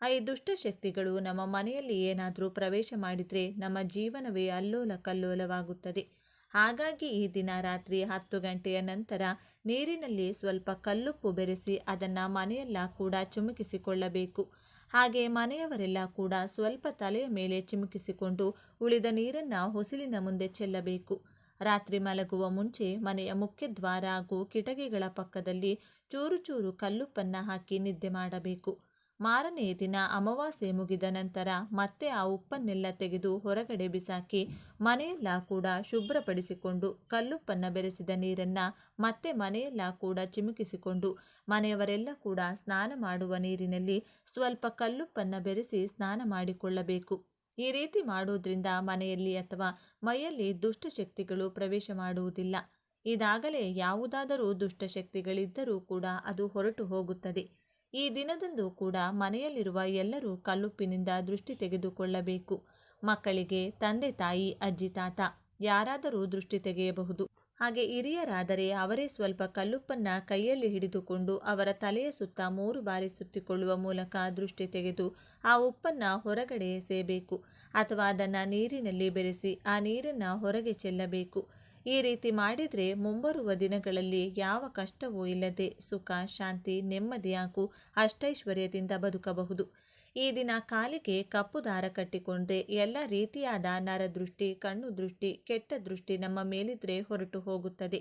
ಈ ದುಷ್ಟಶಕ್ತಿಗಳು ನಮ್ಮ ಮನೆಯಲ್ಲಿ ಏನಾದರೂ ಪ್ರವೇಶ ಮಾಡಿದರೆ ನಮ್ಮ ಜೀವನವೇ ಅಲ್ಲೋಲ ಕಲ್ಲೋಲವಾಗುತ್ತದೆ ಹಾಗಾಗಿ ಈ ದಿನ ರಾತ್ರಿ ಹತ್ತು ಗಂಟೆಯ ನಂತರ ನೀರಿನಲ್ಲಿ ಸ್ವಲ್ಪ ಕಲ್ಲುಪ್ಪು ಬೆರೆಸಿ ಅದನ್ನು ಮನೆಯೆಲ್ಲ ಕೂಡ ಚುಮುಕಿಸಿಕೊಳ್ಳಬೇಕು. ಹಾಗೆ ಮನೆಯವರೆಲ್ಲ ಕೂಡ ಸ್ವಲ್ಪ ತಲೆಯ ಮೇಲೆ ಚಿಮುಕಿಸಿಕೊಂಡು ಉಳಿದ ನೀರನ್ನು ಹೊಸಿಲಿನ ಮುಂದೆ ಚೆಲ್ಲಬೇಕು. ರಾತ್ರಿ ಮಲಗುವ ಮುಂಚೆ ಮನೆಯ ಮುಖ್ಯದ್ವಾರ ಹಾಗೂ ಕಿಟಕಿಗಳ ಪಕ್ಕದಲ್ಲಿ ಚೂರು ಚೂರು ಕಲ್ಲುಪ್ಪನ್ನು ಹಾಕಿ ನಿದ್ದೆ ಮಾಡಬೇಕು. ಮಾರನೇ ದಿನ ಅಮಾವಾಸ್ಯೆ ಮುಗಿದ ನಂತರ ಮತ್ತೆ ಆ ಉಪ್ಪನ್ನೆಲ್ಲ ತೆಗೆದು ಹೊರಗಡೆ ಬಿಸಾಕಿ ಮನೆಯೆಲ್ಲ ಕೂಡ ಶುಭ್ರಪಡಿಸಿಕೊಂಡು ಕಲ್ಲುಪ್ಪನ್ನು ಬೆರೆಸಿದ ನೀರನ್ನು ಮತ್ತೆ ಮನೆಯೆಲ್ಲ ಕೂಡ ಚಿಮುಕಿಸಿಕೊಂಡು ಮನೆಯವರೆಲ್ಲ ಕೂಡ ಸ್ನಾನ ಮಾಡುವ ನೀರಿನಲ್ಲಿ ಸ್ವಲ್ಪ ಕಲ್ಲುಪ್ಪನ್ನು ಬೆರೆಸಿ ಸ್ನಾನ ಮಾಡಿಕೊಳ್ಳಬೇಕು. ಈ ರೀತಿ ಮಾಡೋದ್ರಿಂದ ಮನೆಯಲ್ಲಿ ಅಥವಾ ಮೈಯಲ್ಲಿ ದುಷ್ಟಶಕ್ತಿಗಳು ಪ್ರವೇಶ ಮಾಡುವುದಿಲ್ಲ. ಇದಾಗಲೇ ಯಾವುದಾದರೂ ದುಷ್ಟಶಕ್ತಿಗಳಿದ್ದರೂ ಕೂಡ ಅದು ಹೊರಟು ಹೋಗುತ್ತದೆ. ಈ ದಿನದಂದು ಕೂಡ ಮನೆಯಲ್ಲಿರುವ ಎಲ್ಲರೂ ಕಲ್ಲುಪ್ಪಿನಿಂದ ದೃಷ್ಟಿ ತೆಗೆದುಕೊಳ್ಳಬೇಕು. ಮಕ್ಕಳಿಗೆ ತಂದೆ ತಾಯಿ, ಅಜ್ಜಿ, ತಾತ ಯಾರಾದರೂ ದೃಷ್ಟಿ ತೆಗೆಯಬಹುದು. ಹಾಗೆ ಹಿರಿಯರಾದರೆ ಅವರೇ ಸ್ವಲ್ಪ ಕಲ್ಲುಪ್ಪನ್ನು ಕೈಯಲ್ಲಿ ಹಿಡಿದುಕೊಂಡು ಅವರ ತಲೆಯ ಸುತ್ತ ಮೂರು ಬಾರಿ ಸುತ್ತಿಕೊಳ್ಳುವ ಮೂಲಕ ದೃಷ್ಟಿ ತೆಗೆದು ಆ ಉಪ್ಪನ್ನು ಹೊರಗಡೆ ಎಸೆಯಬೇಕು. ಅಥವಾ ಅದನ್ನು ನೀರಿನಲ್ಲಿ ಬೆರೆಸಿ ಆ ನೀರನ್ನು ಹೊರಗೆ ಚೆಲ್ಲಬೇಕು. ಈ ರೀತಿ ಮಾಡಿದರೆ ಮುಂಬರುವ ದಿನಗಳಲ್ಲಿ ಯಾವ ಕಷ್ಟವೂ ಇಲ್ಲದೆ ಸುಖ, ಶಾಂತಿ, ನೆಮ್ಮದಿ ಹಾಗೂ ಅಷ್ಟೈಶ್ವರ್ಯದಿಂದ ಬದುಕಬಹುದು. ಈ ದಿನ ಕಾಲಿಗೆ ಕಪ್ಪು ದಾರ ಕಟ್ಟಿಕೊಂಡ್ರೆ ಎಲ್ಲ ರೀತಿಯಾದ ನರದೃಷ್ಟಿ ಕಣ್ಣು ದೃಷ್ಟಿ ಕೆಟ್ಟ ದೃಷ್ಟಿ ನಮ್ಮ ಮೇಲಿದ್ರೆ ಹೊರಟು ಹೋಗುತ್ತದೆ.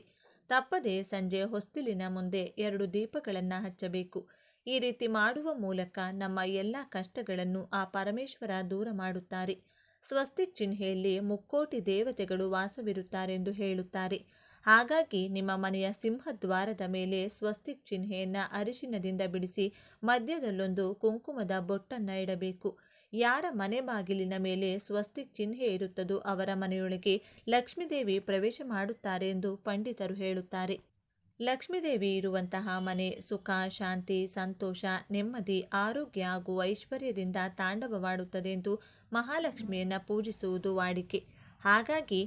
ತಪ್ಪದೆ ಸಂಜೆ ಹೊಸ್ತಿಲಿನ ಮುಂದೆ ಎರಡು ದೀಪಗಳನ್ನು ಹಚ್ಚಬೇಕು. ಈ ರೀತಿ ಮಾಡುವ ಮೂಲಕ ನಮ್ಮ ಎಲ್ಲ ಕಷ್ಟಗಳನ್ನು ಆ ಪರಮೇಶ್ವರ ದೂರ ಮಾಡುತ್ತಾರೆ. ಸ್ವಸ್ತಿಕ್ ಚಿಹ್ನೆಯಲ್ಲಿ ಮುಕ್ಕೋಟಿ ದೇವತೆಗಳು ವಾಸವಿರುತ್ತಾರೆಂದು ಹೇಳುತ್ತಾರೆ. ಹಾಗಾಗಿ ನಿಮ್ಮ ಮನೆಯ ಸಿಂಹದ್ವಾರದ ಮೇಲೆ ಸ್ವಸ್ತಿಕ್ ಚಿಹ್ನೆಯನ್ನು ಅರಿಶಿನದಿಂದ ಬಿಡಿಸಿ ಮಧ್ಯದಲ್ಲೊಂದು ಕುಂಕುಮದ ಬೊಟ್ಟನ್ನು ಇಡಬೇಕು. ಯಾರ ಮನೆ ಬಾಗಿಲಿನ ಮೇಲೆ ಸ್ವಸ್ತಿಕ್ ಚಿಹ್ನೆ ಇರುತ್ತದೋ ಅವರ ಮನೆಯೊಳಗೆ ಲಕ್ಷ್ಮೀದೇವಿ ಪ್ರವೇಶ ಮಾಡುತ್ತಾರೆ ಎಂದು ಪಂಡಿತರು ಹೇಳುತ್ತಾರೆ. ಲಕ್ಷ್ಮೀದೇವಿ ಇರುವಂತಹ ಮನೆ ಸುಖ, ಶಾಂತಿ, ಸಂತೋಷ, ನೆಮ್ಮದಿ, ಆರೋಗ್ಯ ಹಾಗೂ ಐಶ್ವರ್ಯದಿಂದ ತಾಂಡವವಾಡುತ್ತದೆ ಎಂದು ಮಹಾಲಕ್ಷ್ಮಿಯನ್ನು ಪೂಜಿಸುವುದು ವಾಡಿಕೆ. ಹಾಗಾಗಿ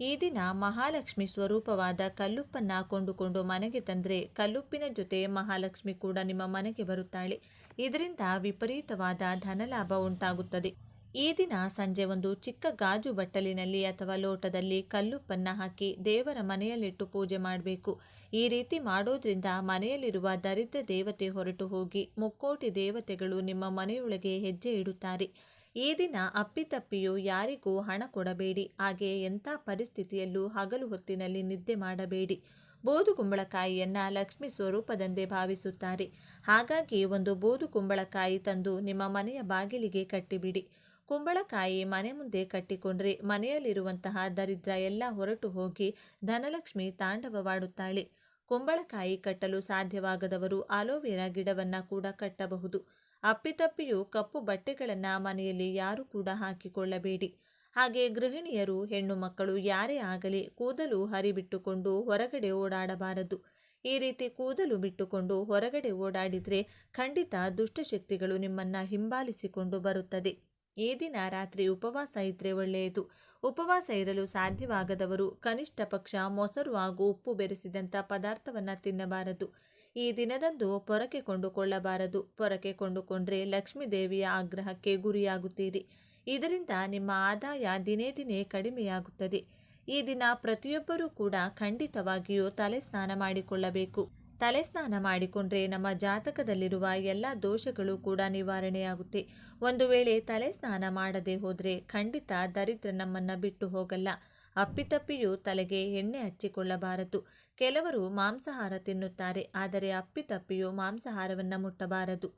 ಈ ದಿನ ಮಹಾಲಕ್ಷ್ಮಿ ಸ್ವರೂಪವಾದ ಕಲ್ಲುಪ್ಪನ್ನು ಕೊಂಡುಕೊಂಡು ಮನೆಗೆ ತಂದರೆ ಕಲ್ಲುಪ್ಪಿನ ಜೊತೆ ಮಹಾಲಕ್ಷ್ಮಿ ಕೂಡ ನಿಮ್ಮ ಮನೆಗೆ ಬರುತ್ತಾಳೆ. ಇದರಿಂದ ವಿಪರೀತವಾದ ಧನಲಾಭ ಉಂಟಾಗುತ್ತದೆ. ಈ ದಿನ ಸಂಜೆ ಒಂದು ಚಿಕ್ಕ ಗಾಜು ಬಟ್ಟಲಿನಲ್ಲಿ ಅಥವಾ ಲೋಟದಲ್ಲಿ ಕಲ್ಲುಪ್ಪನ್ನು ಹಾಕಿ ದೇವರ ಮನೆಯಲ್ಲಿಟ್ಟು ಪೂಜೆ ಮಾಡಬೇಕು. ಈ ರೀತಿ ಮಾಡೋದ್ರಿಂದ ಮನೆಯಲ್ಲಿರುವ ದರಿದ್ರ ದೇವತೆ ಹೊರಟು ಹೋಗಿ ಮುಕ್ಕೋಟಿ ದೇವತೆಗಳು ನಿಮ್ಮ ಮನೆಯೊಳಗೆ ಹೆಜ್ಜೆ ಇಡುತ್ತಾರೆ. ಈ ದಿನ ಅಪ್ಪಿತಪ್ಪಿಯೂ ಯಾರಿಗೂ ಹಣ ಕೊಡಬೇಡಿ ಹಾಗೆಯೇ ಎಂಥ ಪರಿಸ್ಥಿತಿಯಲ್ಲೂ ಹಗಲು ಹೊತ್ತಿನಲ್ಲಿ ನಿದ್ದೆ ಮಾಡಬೇಡಿ. ಬೋದು ಕುಂಬಳಕಾಯಿಯನ್ನು ಲಕ್ಷ್ಮಿ ಸ್ವರೂಪದಂತೆ ಭಾವಿಸುತ್ತಾರೆ. ಹಾಗಾಗಿ ಒಂದು ಬೋದು ಕುಂಬಳಕಾಯಿ ತಂದು ನಿಮ್ಮ ಮನೆಯ ಬಾಗಿಲಿಗೆ ಕಟ್ಟಿಬಿಡಿ. ಕುಂಬಳಕಾಯಿ ಮನೆ ಮುಂದೆ ಕಟ್ಟಿಕೊಂಡ್ರೆ ಮನೆಯಲ್ಲಿರುವಂತಹ ದರಿದ್ರ ಎಲ್ಲ ಹೊರಟು ಹೋಗಿ ಧನಲಕ್ಷ್ಮಿ ತಾಂಡವವಾಡುತ್ತಾಳೆ. ಕುಂಬಳಕಾಯಿ ಕಟ್ಟಲು ಸಾಧ್ಯವಾಗದವರು ಆಲೋವೆರಾ ಗಿಡವನ್ನು ಕೂಡ ಕಟ್ಟಬಹುದು. ಅಪ್ಪಿತಪ್ಪಿಯು ಕಪ್ಪು ಬಟ್ಟೆಗಳನ್ನು ಮನೆಯಲ್ಲಿ ಯಾರು ಕೂಡ ಹಾಕಿಕೊಳ್ಳಬೇಡಿ. ಹಾಗೆ ಗೃಹಿಣಿಯರು, ಹೆಣ್ಣು ಮಕ್ಕಳು ಯಾರೇ ಆಗಲಿ ಕೂದಲು ಹರಿಬಿಟ್ಟುಕೊಂಡು ಹೊರಗಡೆ ಓಡಾಡಬಾರದು. ಈ ರೀತಿ ಕೂದಲು ಬಿಟ್ಟುಕೊಂಡು ಹೊರಗಡೆ ಓಡಾಡಿದರೆ ಖಂಡಿತ ದುಷ್ಟಶಕ್ತಿಗಳು ನಿಮ್ಮನ್ನು ಹಿಂಬಾಲಿಸಿಕೊಂಡು ಬರುತ್ತದೆ. ಈ ದಿನ ರಾತ್ರಿ ಉಪವಾಸ ಇದ್ದರೆ ಒಳ್ಳೆಯದು. ಉಪವಾಸ ಇರಲು ಸಾಧ್ಯವಾಗದವರು ಕನಿಷ್ಠ ಪಕ್ಷ ಮೊಸರು ಹಾಗೂ ಉಪ್ಪು ಬೆರೆಸಿದಂಥ ಪದಾರ್ಥವನ್ನು ತಿನ್ನಬಾರದು. ಈ ದಿನದಂದು ಪೊರಕೆ ಕೊಂಡುಕೊಳ್ಳಬಾರದು. ಪೊರಕೆ ಕೊಂಡುಕೊಂಡ್ರೆ ಲಕ್ಷ್ಮೀ ದೇವಿಯ ಆಗ್ರಹಕ್ಕೆ ಗುರಿಯಾಗುತ್ತೀರಿ. ಇದರಿಂದ ನಿಮ್ಮ ಆದಾಯ ದಿನೇ ದಿನೇ ಕಡಿಮೆಯಾಗುತ್ತದೆ. ಈ ದಿನ ಪ್ರತಿಯೊಬ್ಬರೂ ಕೂಡ ಖಂಡಿತವಾಗಿಯೂ ತಲೆ ಸ್ನಾನ ಮಾಡಿಕೊಳ್ಳಬೇಕು. ತಲೆ ಸ್ನಾನ ಮಾಡಿಕೊಂಡ್ರೆ ನಮ್ಮ ಜಾತಕದಲ್ಲಿರುವ ಎಲ್ಲ ದೋಷಗಳು ಕೂಡ ನಿವಾರಣೆಯಾಗುತ್ತೆ. ಒಂದು ವೇಳೆ ತಲೆ ಸ್ನಾನ ಮಾಡದೆ ಹೋದರೆ ಖಂಡಿತ ದರಿದ್ರ ನಮ್ಮನ್ನು ಬಿಟ್ಟು ಹೋಗಲ್ಲ. ಅಪ್ಪಿತಪ್ಪಿಯು ತಲೆಗೆ ಎಣ್ಣೆ ಹಚ್ಚಿಕೊಳ್ಳಬಾರದು. ಕೆಲವರು ಮಾಂಸಾಹಾರ ತಿನ್ನುತ್ತಾರೆ, ಆದರೆ ಅಪ್ಪಿತಪ್ಪಿಯು ಮಾಂಸಾಹಾರವನ್ನು ಮುಟ್ಟಬಾರದು.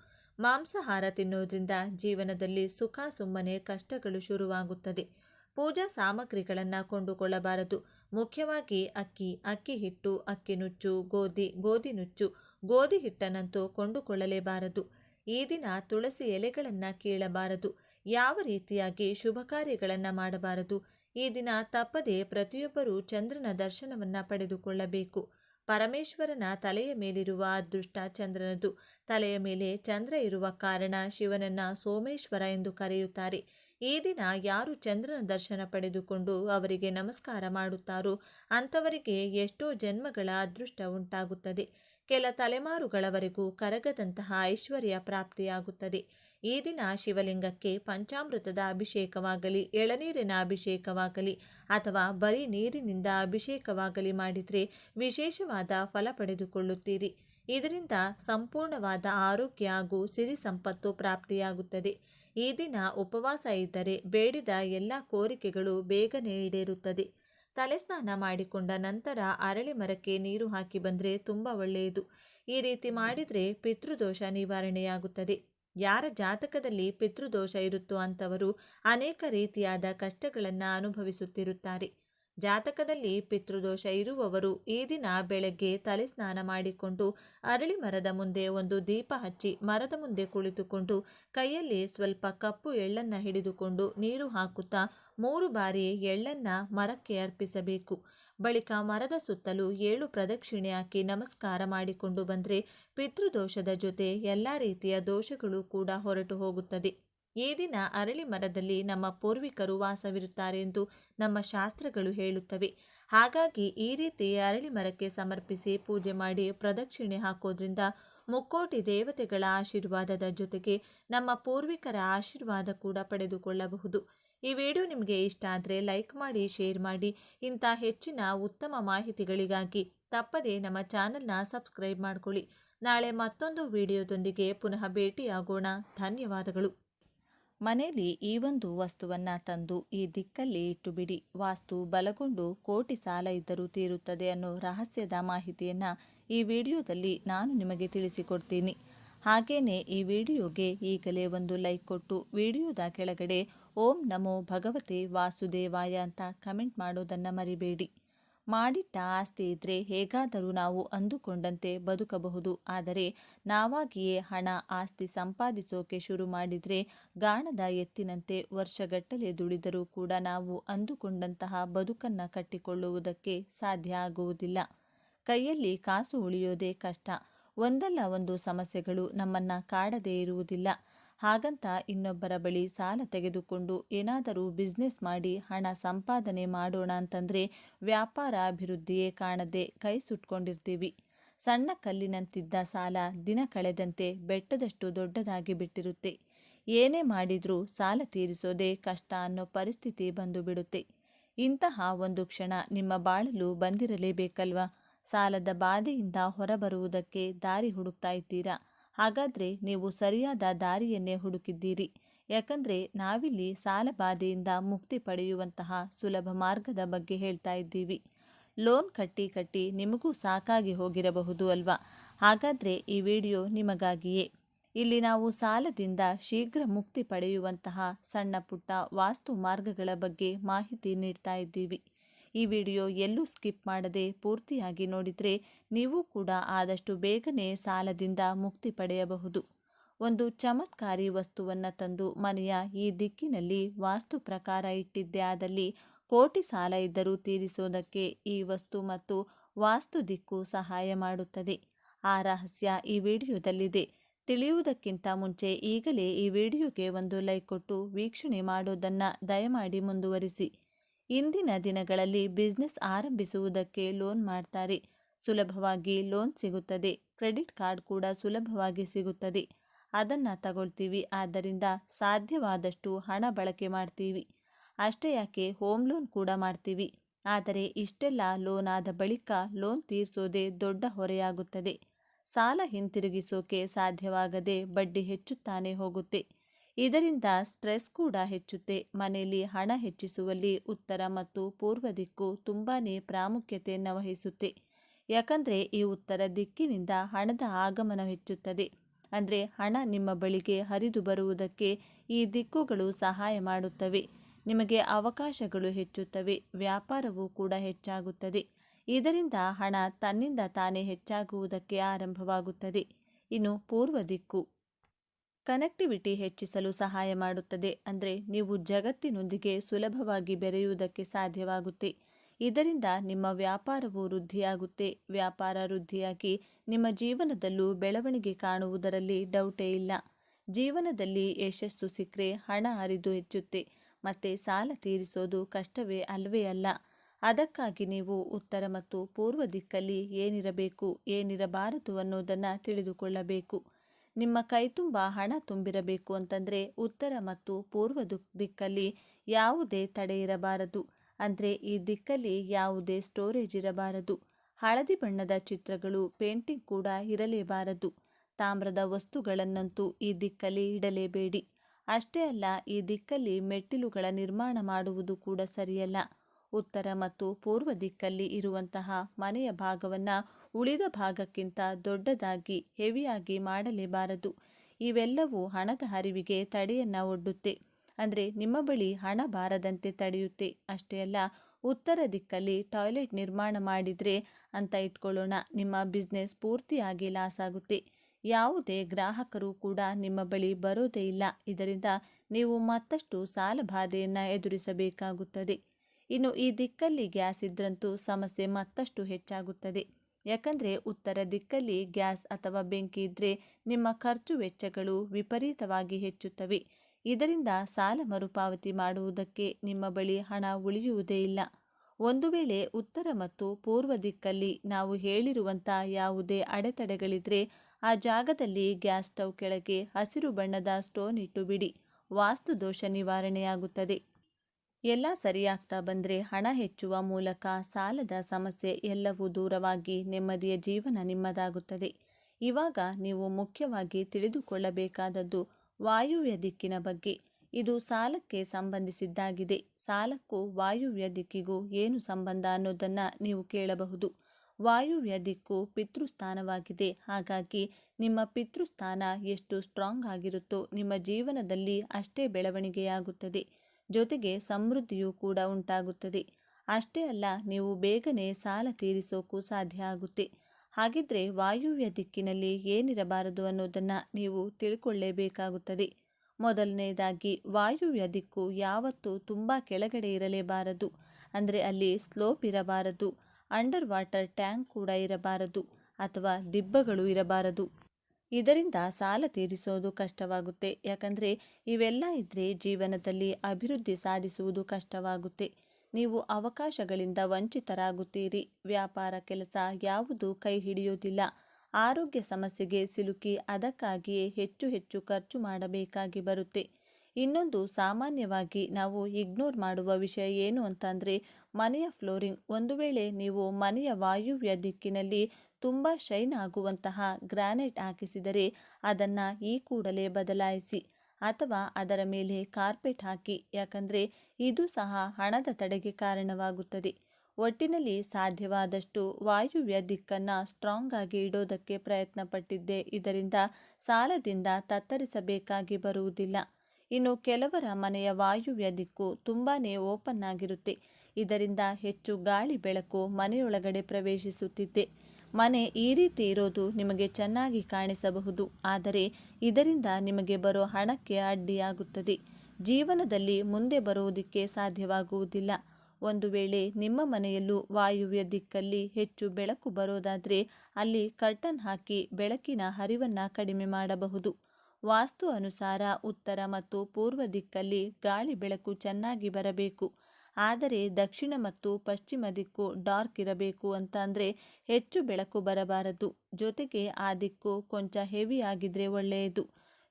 ಮಾಂಸಾಹಾರ ತಿನ್ನುವುದರಿಂದ ಜೀವನದಲ್ಲಿ ಸುಖ, ಸುಮ್ಮನೆ, ಕಷ್ಟಗಳು ಶುರುವಾಗುತ್ತದೆ. ಪೂಜಾ ಸಾಮಗ್ರಿಗಳನ್ನು ಕೊಂಡುಕೊಳ್ಳಬಾರದು. ಮುಖ್ಯವಾಗಿ ಅಕ್ಕಿ ಅಕ್ಕಿ ಹಿಟ್ಟು, ಅಕ್ಕಿ ನುಚ್ಚು, ಗೋಧಿ ಗೋಧಿ ನುಚ್ಚು, ಗೋಧಿ ಹಿಟ್ಟನಂತೂ ಕೊಂಡುಕೊಳ್ಳಲೇಬಾರದು. ಈ ದಿನ ತುಳಸಿ ಎಲೆಗಳನ್ನು ಕೀಳಬಾರದು. ಯಾವ ರೀತಿಯಾಗಿ ಶುಭ ಕಾರ್ಯಗಳನ್ನು ಮಾಡಬಾರದು? ಈ ದಿನ ತಪ್ಪದೆ ಪ್ರತಿಯೊಬ್ಬರೂ ಚಂದ್ರನ ದರ್ಶನವನ್ನು ಪಡೆದುಕೊಳ್ಳಬೇಕು. ಪರಮೇಶ್ವರನ ತಲೆಯ ಮೇಲಿರುವ ಅದೃಷ್ಟ ಚಂದ್ರನದು. ತಲೆಯ ಮೇಲೆ ಚಂದ್ರ ಇರುವ ಕಾರಣ ಶಿವನನ್ನ ಸೋಮೇಶ್ವರ ಎಂದು ಕರೆಯುತ್ತಾರೆ. ಈ ದಿನ ಯಾರು ಚಂದ್ರನ ದರ್ಶನ ಪಡೆದುಕೊಂಡು ಅವರಿಗೆ ನಮಸ್ಕಾರ ಮಾಡುತ್ತಾರೋ ಅಂಥವರಿಗೆ ಎಷ್ಟೋ ಜನ್ಮಗಳ ಅದೃಷ್ಟ ಉಂಟಾಗುತ್ತದೆ. ಕೆಲ ತಲೆಮಾರುಗಳವರೆಗೂ ಕರಗದಂತಹ ಐಶ್ವರ್ಯ ಪ್ರಾಪ್ತಿಯಾಗುತ್ತದೆ. ಈ ದಿನ ಶಿವಲಿಂಗಕ್ಕೆ ಪಂಚಾಮೃತದ ಅಭಿಷೇಕವಾಗಲಿ, ಎಳನೀರಿನ ಅಭಿಷೇಕವಾಗಲಿ ಅಥವಾ ಬರೀ ನೀರಿನಿಂದ ಅಭಿಷೇಕವಾಗಲಿ ಮಾಡಿದರೆ ವಿಶೇಷವಾದ ಫಲ ಪಡೆದುಕೊಳ್ಳುತ್ತೀರಿ. ಇದರಿಂದ ಸಂಪೂರ್ಣವಾದ ಆರೋಗ್ಯ ಹಾಗೂ ಸಿರಿ ಸಂಪತ್ತು ಪ್ರಾಪ್ತಿಯಾಗುತ್ತದೆ. ಈ ದಿನ ಉಪವಾಸ ಇದ್ದರೆ ಬೇಡಿದ ಎಲ್ಲ ಕೋರಿಕೆಗಳು ಬೇಗನೆ ಈಡೇರುತ್ತದೆ. ತಲೆಸ್ನಾನ ಮಾಡಿಕೊಂಡ ನಂತರ ಅರಳಿ ಮರಕ್ಕೆ ನೀರು ಹಾಕಿ ಬಂದರೆ ತುಂಬ ಒಳ್ಳೆಯದು. ಈ ರೀತಿ ಮಾಡಿದರೆ ಪಿತೃದೋಷ ನಿವಾರಣೆಯಾಗುತ್ತದೆ. ಯಾರ ಜಾತಕದಲ್ಲಿ ಪಿತೃದೋಷ ಇರುತ್ತೋ ಅಂಥವರು ಅನೇಕ ರೀತಿಯಾದ ಕಷ್ಟಗಳನ್ನು ಅನುಭವಿಸುತ್ತಿರುತ್ತಾರೆ. ಜಾತಕದಲ್ಲಿ ಪಿತೃದೋಷ ಇರುವವರು ಈ ದಿನ ಬೆಳಗ್ಗೆ ತಲೆ ಸ್ನಾನ ಮಾಡಿಕೊಂಡು ಅರಳಿ ಮರದ ಮುಂದೆ ಒಂದು ದೀಪ ಹಚ್ಚಿ ಮರದ ಮುಂದೆ ಕುಳಿತುಕೊಂಡು ಕೈಯಲ್ಲಿ ಸ್ವಲ್ಪ ಕಪ್ಪು ಎಳ್ಳನ್ನು ಹಿಡಿದುಕೊಂಡು ನೀರು ಹಾಕುತ್ತಾ ಮೂರು ಬಾರಿ ಎಳ್ಳನ್ನು ಮರಕ್ಕೆ ಅರ್ಪಿಸಬೇಕು. ಬಳಿಕ ಮರದ ಸುತ್ತಲೂ ಏಳು ಪ್ರದಕ್ಷಿಣೆ ಹಾಕಿ ನಮಸ್ಕಾರ ಮಾಡಿಕೊಂಡು ಬಂದರೆ ಪಿತೃದೋಷದ ಜೊತೆ ಎಲ್ಲ ರೀತಿಯ ದೋಷಗಳು ಕೂಡ ಹೊರಟು ಹೋಗುತ್ತದೆ. ಈ ದಿನ ಅರಳಿ ಮರದಲ್ಲಿ ನಮ್ಮ ಪೂರ್ವಿಕರು ವಾಸವಿರುತ್ತಾರೆ ಎಂದು ನಮ್ಮ ಶಾಸ್ತ್ರಗಳು ಹೇಳುತ್ತವೆ. ಹಾಗಾಗಿ ಈ ರೀತಿ ಅರಳಿ ಮರಕ್ಕೆ ಸಮರ್ಪಿಸಿ ಪೂಜೆ ಮಾಡಿ ಪ್ರದಕ್ಷಿಣೆ ಹಾಕೋದ್ರಿಂದ ಮುಕ್ಕೋಟಿ ದೇವತೆಗಳ ಆಶೀರ್ವಾದದ ಜೊತೆಗೆ ನಮ್ಮ ಪೂರ್ವಿಕರ ಆಶೀರ್ವಾದ ಕೂಡ ಪಡೆದುಕೊಳ್ಳಬಹುದು. ಈ ವಿಡಿಯೋ ನಿಮಗೆ ಇಷ್ಟ ಆದರೆ ಲೈಕ್ ಮಾಡಿ, ಶೇರ್ ಮಾಡಿ. ಇಂಥ ಹೆಚ್ಚಿನ ಉತ್ತಮ ಮಾಹಿತಿಗಳಿಗಾಗಿ ತಪ್ಪದೇ ನಮ್ಮ ಚಾನಲ್ನ ಸಬ್ಸ್ಕ್ರೈಬ್ ಮಾಡಿಕೊಳ್ಳಿ. ನಾಳೆ ಮತ್ತೊಂದು ವಿಡಿಯೋದೊಂದಿಗೆ ಪುನಃ ಭೇಟಿಯಾಗೋಣ. ಧನ್ಯವಾದಗಳು. ಮನೆಯಲ್ಲಿ ಈ ಒಂದು ವಸ್ತುವನ್ನು ತಂದು ಈ ದಿಕ್ಕಲ್ಲಿ ಇಟ್ಟು ಬಿಡಿ ವಾಸ್ತು ಬಲಗೊಂಡು ಕೋಟಿ ಸಾಲ ಇದ್ದರೂ ತೀರುತ್ತದೆ ಅನ್ನೋ ರಹಸ್ಯದ ಮಾಹಿತಿಯನ್ನು ಈ ವಿಡಿಯೋದಲ್ಲಿ ನಾನು ನಿಮಗೆ ತಿಳಿಸಿಕೊಡ್ತೀನಿ. ಹಾಗೆಯೇ ಈ ವಿಡಿಯೋಗೆ ಈಗಲೇ ಒಂದು ಲೈಕ್ ಕೊಟ್ಟು ವಿಡಿಯೋದ ಕೆಳಗಡೆ ಓಂ ನಮೋ ಭಗವತೆ ವಾಸುದೇವಾಯ ಅಂತ ಕಮೆಂಟ್ ಮಾಡೋದನ್ನು ಮರಿಬೇಡಿ. ಮಾಡಿಟ್ಟ ಆಸ್ತಿ ಇದ್ದರೆ ಹೇಗಾದರೂ ನಾವು ಅಂದುಕೊಂಡಂತೆ ಬದುಕಬಹುದು. ಆದರೆ ನಾವಾಗಿಯೇ ಹಣ ಆಸ್ತಿ ಸಂಪಾದಿಸೋಕೆ ಶುರು ಮಾಡಿದರೆ ಗಾಣದ ಎತ್ತಿನಂತೆ ವರ್ಷಗಟ್ಟಲೆ ದುಡಿದರೂ ಕೂಡ ನಾವು ಅಂದುಕೊಂಡಂತಹ ಬದುಕನ್ನು ಕಟ್ಟಿಕೊಳ್ಳುವುದಕ್ಕೆ ಸಾಧ್ಯ ಆಗುವುದಿಲ್ಲ. ಕೈಯಲ್ಲಿ ಕಾಸು ಉಳಿಯೋದೇ ಕಷ್ಟ. ಒಂದಲ್ಲ ಒಂದು ಸಮಸ್ಯೆಗಳು ನಮ್ಮನ್ನು ಕಾಡದೇ ಇರುವುದಿಲ್ಲ. ಹಾಗಂತ ಇನ್ನೊಬ್ಬರ ಬಳಿ ಸಾಲ ತೆಗೆದುಕೊಂಡು ಏನಾದರೂ ಬಿಸ್ನೆಸ್ ಮಾಡಿ ಹಣ ಸಂಪಾದನೆ ಮಾಡೋಣ ಅಂತಂದರೆ ವ್ಯಾಪಾರ ಅಭಿವೃದ್ಧಿಯೇ ಕಾಣದೆ ಕೈ ಸುಟ್ಕೊಂಡಿರ್ತೀವಿ. ಸಣ್ಣ ಕಲ್ಲಿನಂತಿದ್ದ ಸಾಲ ದಿನ ಕಳೆದಂತೆ ಬೆಟ್ಟದಷ್ಟು ದೊಡ್ಡದಾಗಿ ಬಿಟ್ಟಿರುತ್ತೆ. ಏನೇ ಮಾಡಿದರೂ ಸಾಲ ತೀರಿಸೋದೇ ಕಷ್ಟ ಅನ್ನೋ ಪರಿಸ್ಥಿತಿ ಬಂದು ಬಿಡುತ್ತೆ ಇಂತಹ ಒಂದು ಕ್ಷಣ ನಿಮ್ಮ ಬಾಳಲು ಬಂದಿರಲೇಬೇಕಲ್ವಾ? ಸಾಲದ ಬಾಧೆಯಿಂದ ಹೊರಬರುವುದಕ್ಕೆ ದಾರಿ ಹುಡುಕ್ತಾ ಇದ್ದೀರಾ? ಹಾಗಾದರೆ ನೀವು ಸರಿಯಾದ ದಾರಿಯನ್ನೇ ಹುಡುಕಿದ್ದೀರಿ. ಯಾಕಂದರೆ ನಾವಿಲ್ಲಿ ಸಾಲಬಾಧೆಯಿಂದ ಮುಕ್ತಿ ಪಡೆಯುವಂತಹ ಸುಲಭ ಮಾರ್ಗದ ಬಗ್ಗೆ ಹೇಳ್ತಾ ಇದ್ದೀವಿ. ಲೋನ್ ಕಟ್ಟಿ ಕಟ್ಟಿ ನಿಮಗೂ ಸಾಕಾಗಿ ಹೋಗಿರಬಹುದು ಅಲ್ವಾ? ಹಾಗಾದರೆ ಈ ವಿಡಿಯೋ ನಿಮಗಾಗಿಯೇ. ಇಲ್ಲಿ ನಾವು ಸಾಲದಿಂದ ಶೀಘ್ರ ಮುಕ್ತಿ ಪಡೆಯುವಂತಹ ಸಣ್ಣ ಪುಟ್ಟ ವಾಸ್ತು ಮಾರ್ಗಗಳ ಬಗ್ಗೆ ಮಾಹಿತಿ ನೀಡ್ತಾ ಇದ್ದೀವಿ. ಈ ವಿಡಿಯೋ ಎಲ್ಲೂ ಸ್ಕಿಪ್ ಮಾಡದೆ ಪೂರ್ತಿಯಾಗಿ ನೋಡಿದರೆ ನೀವು ಕೂಡ ಆದಷ್ಟು ಬೇಗನೆ ಸಾಲದಿಂದ ಮುಕ್ತಿ ಪಡೆಯಬಹುದು. ಒಂದು ಚಮತ್ಕಾರಿ ವಸ್ತುವನ್ನು ತಂದು ಮನೆಯ ಈ ದಿಕ್ಕಿನಲ್ಲಿ ವಾಸ್ತು ಪ್ರಕಾರ ಇಟ್ಟಿದ್ದೆ ಆದಲ್ಲಿ ಕೋಟಿ ಸಾಲ ಇದ್ದರೂ ತೀರಿಸೋದಕ್ಕೆ ಈ ವಸ್ತು ಮತ್ತು ವಾಸ್ತು ದಿಕ್ಕು ಸಹಾಯ ಮಾಡುತ್ತದೆ. ಆ ರಹಸ್ಯ ಈ ವಿಡಿಯೋದಲ್ಲಿದೆ. ತಿಳಿಯುವುದಕ್ಕಿಂತ ಮುಂಚೆ ಈಗಲೇ ಈ ವಿಡಿಯೋಗೆ ಒಂದು ಲೈಕ್ ಕೊಟ್ಟು ವೀಕ್ಷಣೆ ಮಾಡೋದನ್ನು ದಯಮಾಡಿ ಮುಂದುವರಿಸಿ. ಇಂದಿನ ದಿನಗಳಲ್ಲಿ ಬಿಸ್ನೆಸ್ ಆರಂಭಿಸುವುದಕ್ಕೆ ಲೋನ್ ಮಾಡ್ತಾರೆ. ಸುಲಭವಾಗಿ ಲೋನ್ ಸಿಗುತ್ತದೆ. ಕ್ರೆಡಿಟ್ ಕಾರ್ಡ್ ಕೂಡ ಸುಲಭವಾಗಿ ಸಿಗುತ್ತದೆ. ಅದನ್ನು ತಗೊಳ್ತೀವಿ. ಆದ್ದರಿಂದ ಸಾಧ್ಯವಾದಷ್ಟು ಹಣ ಬಳಕೆ ಮಾಡ್ತೀವಿ. ಅಷ್ಟೇ ಯಾಕೆ, ಹೋಮ್ ಲೋನ್ ಕೂಡ ಮಾಡ್ತೀವಿ. ಆದರೆ ಇಷ್ಟೆಲ್ಲ ಲೋನ್ ಆದ ಬಳಿಕ ಲೋನ್ ತೀರಿಸೋದೇ ದೊಡ್ಡ ಹೊರೆಯಾಗುತ್ತದೆ. ಸಾಲ ಹಿಂತಿರುಗಿಸೋಕೆ ಸಾಧ್ಯವಾಗದೆ ಬಡ್ಡಿ ಹೆಚ್ಚುತ್ತಾನೆ ಹೋಗುತ್ತೆ. ಇದರಿಂದ ಸ್ಟ್ರೆಸ್ ಕೂಡ ಹೆಚ್ಚುತ್ತೆ. ಮನೆಯಲ್ಲಿ ಹಣ ಹೆಚ್ಚಿಸುವಲ್ಲಿ ಉತ್ತರ ಮತ್ತು ಪೂರ್ವ ದಿಕ್ಕು ತುಂಬಾ ಪ್ರಾಮುಖ್ಯತೆಯನ್ನು ವಹಿಸುತ್ತೆ. ಯಾಕಂದರೆ ಈ ಉತ್ತರ ದಿಕ್ಕಿನಿಂದ ಹಣದ ಆಗಮನ ಹೆಚ್ಚುತ್ತದೆ. ಅಂದರೆ ಹಣ ನಿಮ್ಮ ಬಳಿಗೆ ಹರಿದು ಬರುವುದಕ್ಕೆ ಈ ದಿಕ್ಕುಗಳು ಸಹಾಯ ಮಾಡುತ್ತವೆ. ನಿಮಗೆ ಅವಕಾಶಗಳು ಹೆಚ್ಚುತ್ತವೆ. ವ್ಯಾಪಾರವೂ ಕೂಡ ಹೆಚ್ಚಾಗುತ್ತದೆ. ಇದರಿಂದ ಹಣ ತನ್ನಿಂದ ತಾನೇ ಹೆಚ್ಚಾಗುವುದಕ್ಕೆ ಆರಂಭವಾಗುತ್ತದೆ. ಇನ್ನು ಪೂರ್ವ ದಿಕ್ಕು ಕನೆಕ್ಟಿವಿಟಿ ಹೆಚ್ಚಿಸಲು ಸಹಾಯ ಮಾಡುತ್ತದೆ. ಅಂದರೆ ನೀವು ಜಗತ್ತಿನೊಂದಿಗೆ ಸುಲಭವಾಗಿ ಬೆರೆಯುವುದಕ್ಕೆ ಸಾಧ್ಯವಾಗುತ್ತೆ. ಇದರಿಂದ ನಿಮ್ಮ ವ್ಯಾಪಾರವು ವೃದ್ಧಿಯಾಗುತ್ತೆ. ವ್ಯಾಪಾರ ವೃದ್ಧಿಯಾಗಿ ನಿಮ್ಮ ಜೀವನದಲ್ಲೂ ಬೆಳವಣಿಗೆ ಕಾಣುವುದರಲ್ಲಿ ಡೌಟೇ ಇಲ್ಲ. ಜೀವನದಲ್ಲಿ ಯಶಸ್ಸು ಸಿಕ್ಕರೆ ಹಣ ಹರಿದು ಹೆಚ್ಚುತ್ತೆ. ಮತ್ತು ಸಾಲ ತೀರಿಸೋದು ಕಷ್ಟವೇ ಅಲ್ವೇ ಅಲ್ಲ. ಅದಕ್ಕಾಗಿ ನೀವು ಉತ್ತರ ಮತ್ತು ಪೂರ್ವ ದಿಕ್ಕಲ್ಲಿ ಏನಿರಬೇಕು, ಏನಿರಬಾರದು ಅನ್ನೋದನ್ನು ತಿಳಿದುಕೊಳ್ಳಬೇಕು. ನಿಮ್ಮ ಕೈ ತುಂಬ ಹಣ ತುಂಬಿರಬೇಕು ಅಂತಂದರೆ ಉತ್ತರ ಮತ್ತು ಪೂರ್ವ ದಿಕ್ಕಲ್ಲಿ ಯಾವುದೇ ತಡೆ ಇರಬಾರದು. ಅಂದರೆ ಈ ದಿಕ್ಕಲ್ಲಿ ಯಾವುದೇ ಸ್ಟೋರೇಜ್ ಇರಬಾರದು. ಹಳದಿ ಬಣ್ಣದ ಚಿತ್ರಗಳು, ಪೇಂಟಿಂಗ್ ಕೂಡ ಇರಲೇಬಾರದು. ತಾಮ್ರದ ವಸ್ತುಗಳನ್ನಂತೂ ಈ ದಿಕ್ಕಲ್ಲಿ ಇಡಲೇಬೇಡಿ. ಅಷ್ಟೇ ಅಲ್ಲ, ಈ ದಿಕ್ಕಲ್ಲಿ ಮೆಟ್ಟಿಲುಗಳ ನಿರ್ಮಾಣ ಮಾಡುವುದು ಕೂಡ ಸರಿಯಲ್ಲ. ಉತ್ತರ ಮತ್ತು ಪೂರ್ವ ದಿಕ್ಕಲ್ಲಿ ಇರುವಂತಹ ಮನೆಯ ಭಾಗವನ್ನು ಉಳಿದ ಭಾಗಕ್ಕಿಂತ ದೊಡ್ಡದಾಗಿ ಹೆವಿಯಾಗಿ ಮಾಡಲೇಬಾರದು. ಇವೆಲ್ಲವೂ ಹಣದ ಹರಿವಿಗೆ ತಡೆಯನ್ನು ಒಡ್ಡುತ್ತೆ. ಅಂದರೆ ನಿಮ್ಮ ಬಳಿ ಹಣ ಬಾರದಂತೆ ತಡೆಯುತ್ತೆ. ಅಷ್ಟೇ ಅಲ್ಲ, ಉತ್ತರ ದಿಕ್ಕಲ್ಲಿ ಟಾಯ್ಲೆಟ್ ನಿರ್ಮಾಣ ಮಾಡಿದರೆ ಅಂತ ಇಟ್ಕೊಳ್ಳೋಣ. ನಿಮ್ಮ ಬಿಸ್ನೆಸ್ ಪೂರ್ತಿಯಾಗಿ ಲಾಸ್ ಆಗುತ್ತೆ. ಯಾವುದೇ ಗ್ರಾಹಕರು ಕೂಡ ನಿಮ್ಮ ಬಳಿ ಬರೋದೇ ಇಲ್ಲ. ಇದರಿಂದ ನೀವು ಮತ್ತಷ್ಟು ಸಾಲ ಬಾಧೆಯನ್ನು ಎದುರಿಸಬೇಕಾಗುತ್ತದೆ. ಇನ್ನು ಈ ದಿಕ್ಕಲ್ಲಿ ಗ್ಯಾಸ್ ಇದ್ರಂತೂ ಸಮಸ್ಯೆ ಮತ್ತಷ್ಟು ಹೆಚ್ಚಾಗುತ್ತದೆ. ಯಾಕಂದರೆ ಉತ್ತರ ದಿಕ್ಕಲ್ಲಿ ಗ್ಯಾಸ್ ಅಥವಾ ಬೆಂಕಿ ಇದ್ದರೆ ನಿಮ್ಮ ಖರ್ಚು ವೆಚ್ಚಗಳು ವಿಪರೀತವಾಗಿ ಹೆಚ್ಚುತ್ತವೆ. ಇದರಿಂದ ಸಾಲ ಮರುಪಾವತಿ ಮಾಡುವುದಕ್ಕೆ ನಿಮ್ಮ ಬಳಿ ಹಣ ಉಳಿಯುವುದೇ ಇಲ್ಲ. ಒಂದು ವೇಳೆ ಉತ್ತರ ಮತ್ತು ಪೂರ್ವ ದಿಕ್ಕಲ್ಲಿ ನಾವು ಹೇಳಿರುವಂಥ ಯಾವುದೇ ಅಡೆತಡೆಗಳಿದ್ರೆ ಆ ಜಾಗದಲ್ಲಿ ಗ್ಯಾಸ್ ಸ್ಟವ್ ಕೆಳಗೆ ಹಸಿರು ಬಣ್ಣದ ಸ್ಟೋನ್ ಇಟ್ಟು ಬಿಡಿ. ವಾಸ್ತು ದೋಷ ನಿವಾರಣೆಯಾಗುತ್ತದೆ. ಎಲ್ಲ ಸರಿಯಾಗ್ತಾ ಬಂದರೆ ಹಣ ಹೆಚ್ಚುವ ಮೂಲಕ ಸಾಲದ ಸಮಸ್ಯೆ ಎಲ್ಲವೂ ದೂರವಾಗಿ ನೆಮ್ಮದಿಯ ಜೀವನ ನಿಮ್ಮದಾಗುತ್ತದೆ. ಇವಾಗ ನೀವು ಮುಖ್ಯವಾಗಿ ತಿಳಿದುಕೊಳ್ಳಬೇಕಾದದ್ದು ವಾಯುವ್ಯ ದಿಕ್ಕಿನ ಬಗ್ಗೆ. ಇದು ಸಾಲಕ್ಕೆ ಸಂಬಂಧಿಸಿದ್ದಾಗಿದೆ. ಸಾಲಕ್ಕೂ ವಾಯುವ್ಯ ದಿಕ್ಕಿಗೂ ಏನು ಸಂಬಂಧ ಅನ್ನೋದನ್ನು ನೀವು ಕೇಳಬಹುದು. ವಾಯುವ್ಯ ದಿಕ್ಕು ಪಿತೃಸ್ಥಾನವಾಗಿದೆ. ಹಾಗಾಗಿ ನಿಮ್ಮ ಪಿತೃಸ್ಥಾನ ಎಷ್ಟು ಸ್ಟ್ರಾಂಗ್ ಆಗಿರುತ್ತೋ ನಿಮ್ಮ ಜೀವನದಲ್ಲಿ ಅಷ್ಟೇ ಬೆಳವಣಿಗೆಯಾಗುತ್ತದೆ. ಜೊತೆಗೆ ಸಮೃದ್ಧಿಯೂ ಕೂಡ ಉಂಟಾಗುತ್ತದೆ. ಅಷ್ಟೇ ಅಲ್ಲ, ನೀವು ಬೇಗನೆ ಸಾಲ ತೀರಿಸೋಕ್ಕೂ ಸಾಧ್ಯ ಆಗುತ್ತೆ. ಹಾಗಿದ್ರೆ ವಾಯುವ್ಯ ದಿಕ್ಕಿನಲ್ಲಿ ಏನಿರಬಾರದು ಅನ್ನೋದನ್ನು ನೀವು ತಿಳ್ಕೊಳ್ಳೇಬೇಕಾಗುತ್ತದೆ. ಮೊದಲನೇದಾಗಿ, ವಾಯುವ್ಯ ದಿಕ್ಕು ಯಾವತ್ತೂ ತುಂಬ ಕೆಳಗಡೆ ಇರಲೇಬಾರದು. ಅಂದರೆ ಅಲ್ಲಿ ಸ್ಲೋಪ್ ಇರಬಾರದು. ಅಂಡರ್ ವಾಟರ್ ಟ್ಯಾಂಕ್ ಕೂಡ ಇರಬಾರದು. ಅಥವಾ ದಿಬ್ಬಗಳು ಇರಬಾರದು. ಇದರಿಂದ ಸಾಲ ತೀರಿಸೋದು ಕಷ್ಟವಾಗುತ್ತೆ. ಯಾಕಂದರೆ ಇವೆಲ್ಲ ಇದ್ದರೆ ಜೀವನದಲ್ಲಿ ಅಭಿವೃದ್ಧಿ ಸಾಧಿಸುವುದು ಕಷ್ಟವಾಗುತ್ತೆ. ನೀವು ಅವಕಾಶಗಳಿಂದ ವಂಚಿತರಾಗುತ್ತೀರಿ. ವ್ಯಾಪಾರ ಕೆಲಸ ಯಾವುದು ಕೈ ಹಿಡಿಯೋದಿಲ್ಲ. ಆರೋಗ್ಯ ಸಮಸ್ಯೆಗೆ ಸಿಲುಕಿ ಅದಕ್ಕಾಗಿಯೇ ಹೆಚ್ಚು ಹೆಚ್ಚು ಖರ್ಚು ಮಾಡಬೇಕಾಗಿ ಬರುತ್ತೆ. ಇನ್ನೊಂದು ಸಾಮಾನ್ಯವಾಗಿ ನಾವು ಇಗ್ನೋರ್ ಮಾಡುವ ವಿಷಯ ಏನು ಅಂತಂದರೆ, ಮನೆಯ ಫ್ಲೋರಿಂಗ್. ಒಂದು ವೇಳೆ ನೀವು ಮನೆಯ ವಾಯುವ್ಯ ದಿಕ್ಕಿನಲ್ಲಿ ತುಂಬ ಶೈನ್ ಆಗುವಂತಹ ಗ್ರಾನೈಟ್ ಹಾಕಿಸಿದರೆ ಅದನ್ನು ಈ ಕೂಡಲೇ ಬದಲಾಯಿಸಿ ಅಥವಾ ಅದರ ಮೇಲೆ ಕಾರ್ಪೆಟ್ ಹಾಕಿ. ಯಾಕಂದರೆ ಇದು ಸಹ ಹಣದ ತಡೆಗೆ ಕಾರಣವಾಗುತ್ತದೆ. ಒಟ್ಟಿನಲ್ಲಿ ಸಾಧ್ಯವಾದಷ್ಟು ವಾಯುವ್ಯ ದಿಕ್ಕನ್ನು ಸ್ಟ್ರಾಂಗ್ ಆಗಿ ಇಡೋದಕ್ಕೆ ಪ್ರಯತ್ನ ಪಟ್ಟಿದ್ದೆ ಇದರಿಂದ ಸಾಲದಿಂದ ತತ್ತರಿಸಬೇಕಾಗಿ ಬರುವುದಿಲ್ಲ. ಇನ್ನು ಕೆಲವರ ಮನೆಯ ವಾಯುವ್ಯ ದಿಕ್ಕು ತುಂಬಾ ಓಪನ್ ಆಗಿರುತ್ತೆ. ಇದರಿಂದ ಹೆಚ್ಚು ಗಾಳಿ ಬೆಳಕು ಮನೆಯೊಳಗಡೆ ಪ್ರವೇಶಿಸುತ್ತಿದ್ದೆ ಮನೆ ಈ ರೀತಿ ಇರೋದು ನಿಮಗೆ ಚೆನ್ನಾಗಿ ಕಾಣಿಸಬಹುದು. ಆದರೆ ಇದರಿಂದ ನಿಮಗೆ ಬರೋ ಹಣಕ್ಕೆ ಅಡ್ಡಿಯಾಗುತ್ತದೆ. ಜೀವನದಲ್ಲಿ ಮುಂದೆ ಬರುವುದಕ್ಕೆ ಸಾಧ್ಯವಾಗುವುದಿಲ್ಲ. ಒಂದು ವೇಳೆ ನಿಮ್ಮ ಮನೆಯಲ್ಲೂ ವಾಯುವ್ಯ ದಿಕ್ಕಲ್ಲಿ ಹೆಚ್ಚು ಬೆಳಕು ಬರೋದಾದರೆ ಅಲ್ಲಿ ಕರ್ಟನ್ ಹಾಕಿ ಬೆಳಕಿನ ಹರಿವನ್ನು ಕಡಿಮೆ ಮಾಡಬಹುದು. ವಾಸ್ತು ಅನುಸಾರ ಉತ್ತರ ಮತ್ತು ಪೂರ್ವ ದಿಕ್ಕಲ್ಲಿ ಗಾಳಿ ಬೆಳಕು ಚೆನ್ನಾಗಿ ಬರಬೇಕು. ಆದರೆ ದಕ್ಷಿಣ ಮತ್ತು ಪಶ್ಚಿಮ ದಿಕ್ಕು ಡಾರ್ಕ್ ಇರಬೇಕು ಅಂತ ಹೆಚ್ಚು ಬೆಳಕು ಬರಬಾರದು. ಜೊತೆಗೆ ಆ ದಿಕ್ಕು ಕೊಂಚ ಹೆವಿ ಆಗಿದ್ರೆ ಒಳ್ಳೆಯದು.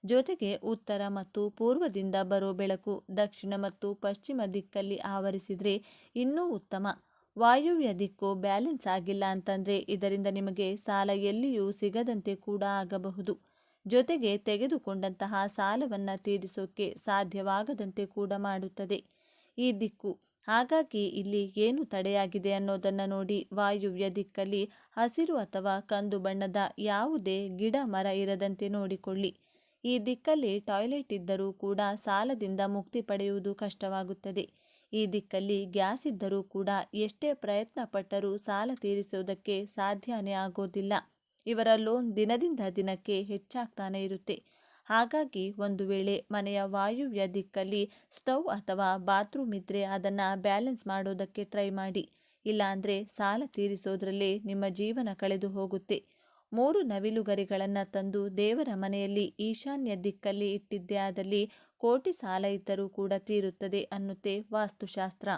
ಜೊತೆಗೆ ಉತ್ತರ ಮತ್ತು ಪೂರ್ವದಿಂದ ಬರೋ ಬೆಳಕು ದಕ್ಷಿಣ ಮತ್ತು ಪಶ್ಚಿಮ ದಿಕ್ಕಲ್ಲಿ ಆವರಿಸಿದರೆ ಇನ್ನೂ ಉತ್ತಮ. ವಾಯುವ್ಯ ದಿಕ್ಕು ಬ್ಯಾಲೆನ್ಸ್ ಆಗಿಲ್ಲ ಅಂತಂದರೆ ಇದರಿಂದ ನಿಮಗೆ ಸಾಲ ಎಲ್ಲಿಯೂ ಸಿಗದಂತೆ ಕೂಡ ಆಗಬಹುದು. ಜೊತೆಗೆ ತೆಗೆದುಕೊಂಡಂತಹ ಸಾಲವನ್ನು ತೀರಿಸೋಕೆ ಸಾಧ್ಯವಾಗದಂತೆ ಕೂಡ ಮಾಡುತ್ತದೆ. ಈ ದಿಕ್ಕು. ಹಾಗಾಗಿ ಇಲ್ಲಿ ಏನು ತಡೆಯಾಗಿದೆ ಅನ್ನೋದನ್ನು ನೋಡಿ ವಾಯುವ್ಯ ದಿಕ್ಕಲ್ಲಿ ಹಸಿರು ಅಥವಾ ಕಂದು ಬಣ್ಣದ ಯಾವುದೇ ಗಿಡ ಮರ ಇರದಂತೆ ನೋಡಿಕೊಳ್ಳಿ. ಈ ದಿಕ್ಕಲ್ಲಿ ಟಾಯ್ಲೆಟ್ ಇದ್ದರೂ ಕೂಡ ಸಾಲದಿಂದ ಮುಕ್ತಿ ಪಡೆಯುವುದು ಕಷ್ಟವಾಗುತ್ತದೆ. ಈ ದಿಕ್ಕಲ್ಲಿ ಗ್ಯಾಸ್ ಇದ್ದರೂ ಕೂಡ ಎಷ್ಟೇ ಪ್ರಯತ್ನ ಪಟ್ಟರೂ ಸಾಲ ತೀರಿಸುವುದಕ್ಕೆ ಸಾಧ್ಯನೇ ಆಗೋದಿಲ್ಲ. ಇವರ ಲೋನ್ ದಿನದಿಂದ ದಿನಕ್ಕೆ ಹೆಚ್ಚಾಗ್ತಾನೆ ಇರುತ್ತೆ. ಹಾಗಾಗಿ ಒಂದು ವೇಳೆ ಮನೆಯ ವಾಯುವ್ಯ ದಿಕ್ಕಲ್ಲಿ ಸ್ಟವ್ ಅಥವಾ ಬಾತ್ರೂಮ್ ಇದ್ದರೆ ಅದನ್ನು ಬ್ಯಾಲೆನ್ಸ್ ಮಾಡೋದಕ್ಕೆ ಟ್ರೈ ಮಾಡಿ. ಇಲ್ಲಾಂದರೆ ಸಾಲ ತೀರಿಸೋದ್ರಲ್ಲೇ ನಿಮ್ಮ ಜೀವನ ಕಳೆದು ಹೋಗುತ್ತೆ. ಮೂರು ನವಿಲುಗರಿಗಳನ್ನು ತಂದು ದೇವರ ಮನೆಯಲ್ಲಿ ಈಶಾನ್ಯ ದಿಕ್ಕಲ್ಲಿ ಇಟ್ಟಿದ್ದೇ ಆದಲ್ಲಿ ಕೋಟಿ ಸಾಲ ಇದ್ದರೂ ಕೂಡ ತೀರುತ್ತದೆ ಅನ್ನುತ್ತೆ ವಾಸ್ತುಶಾಸ್ತ್ರ.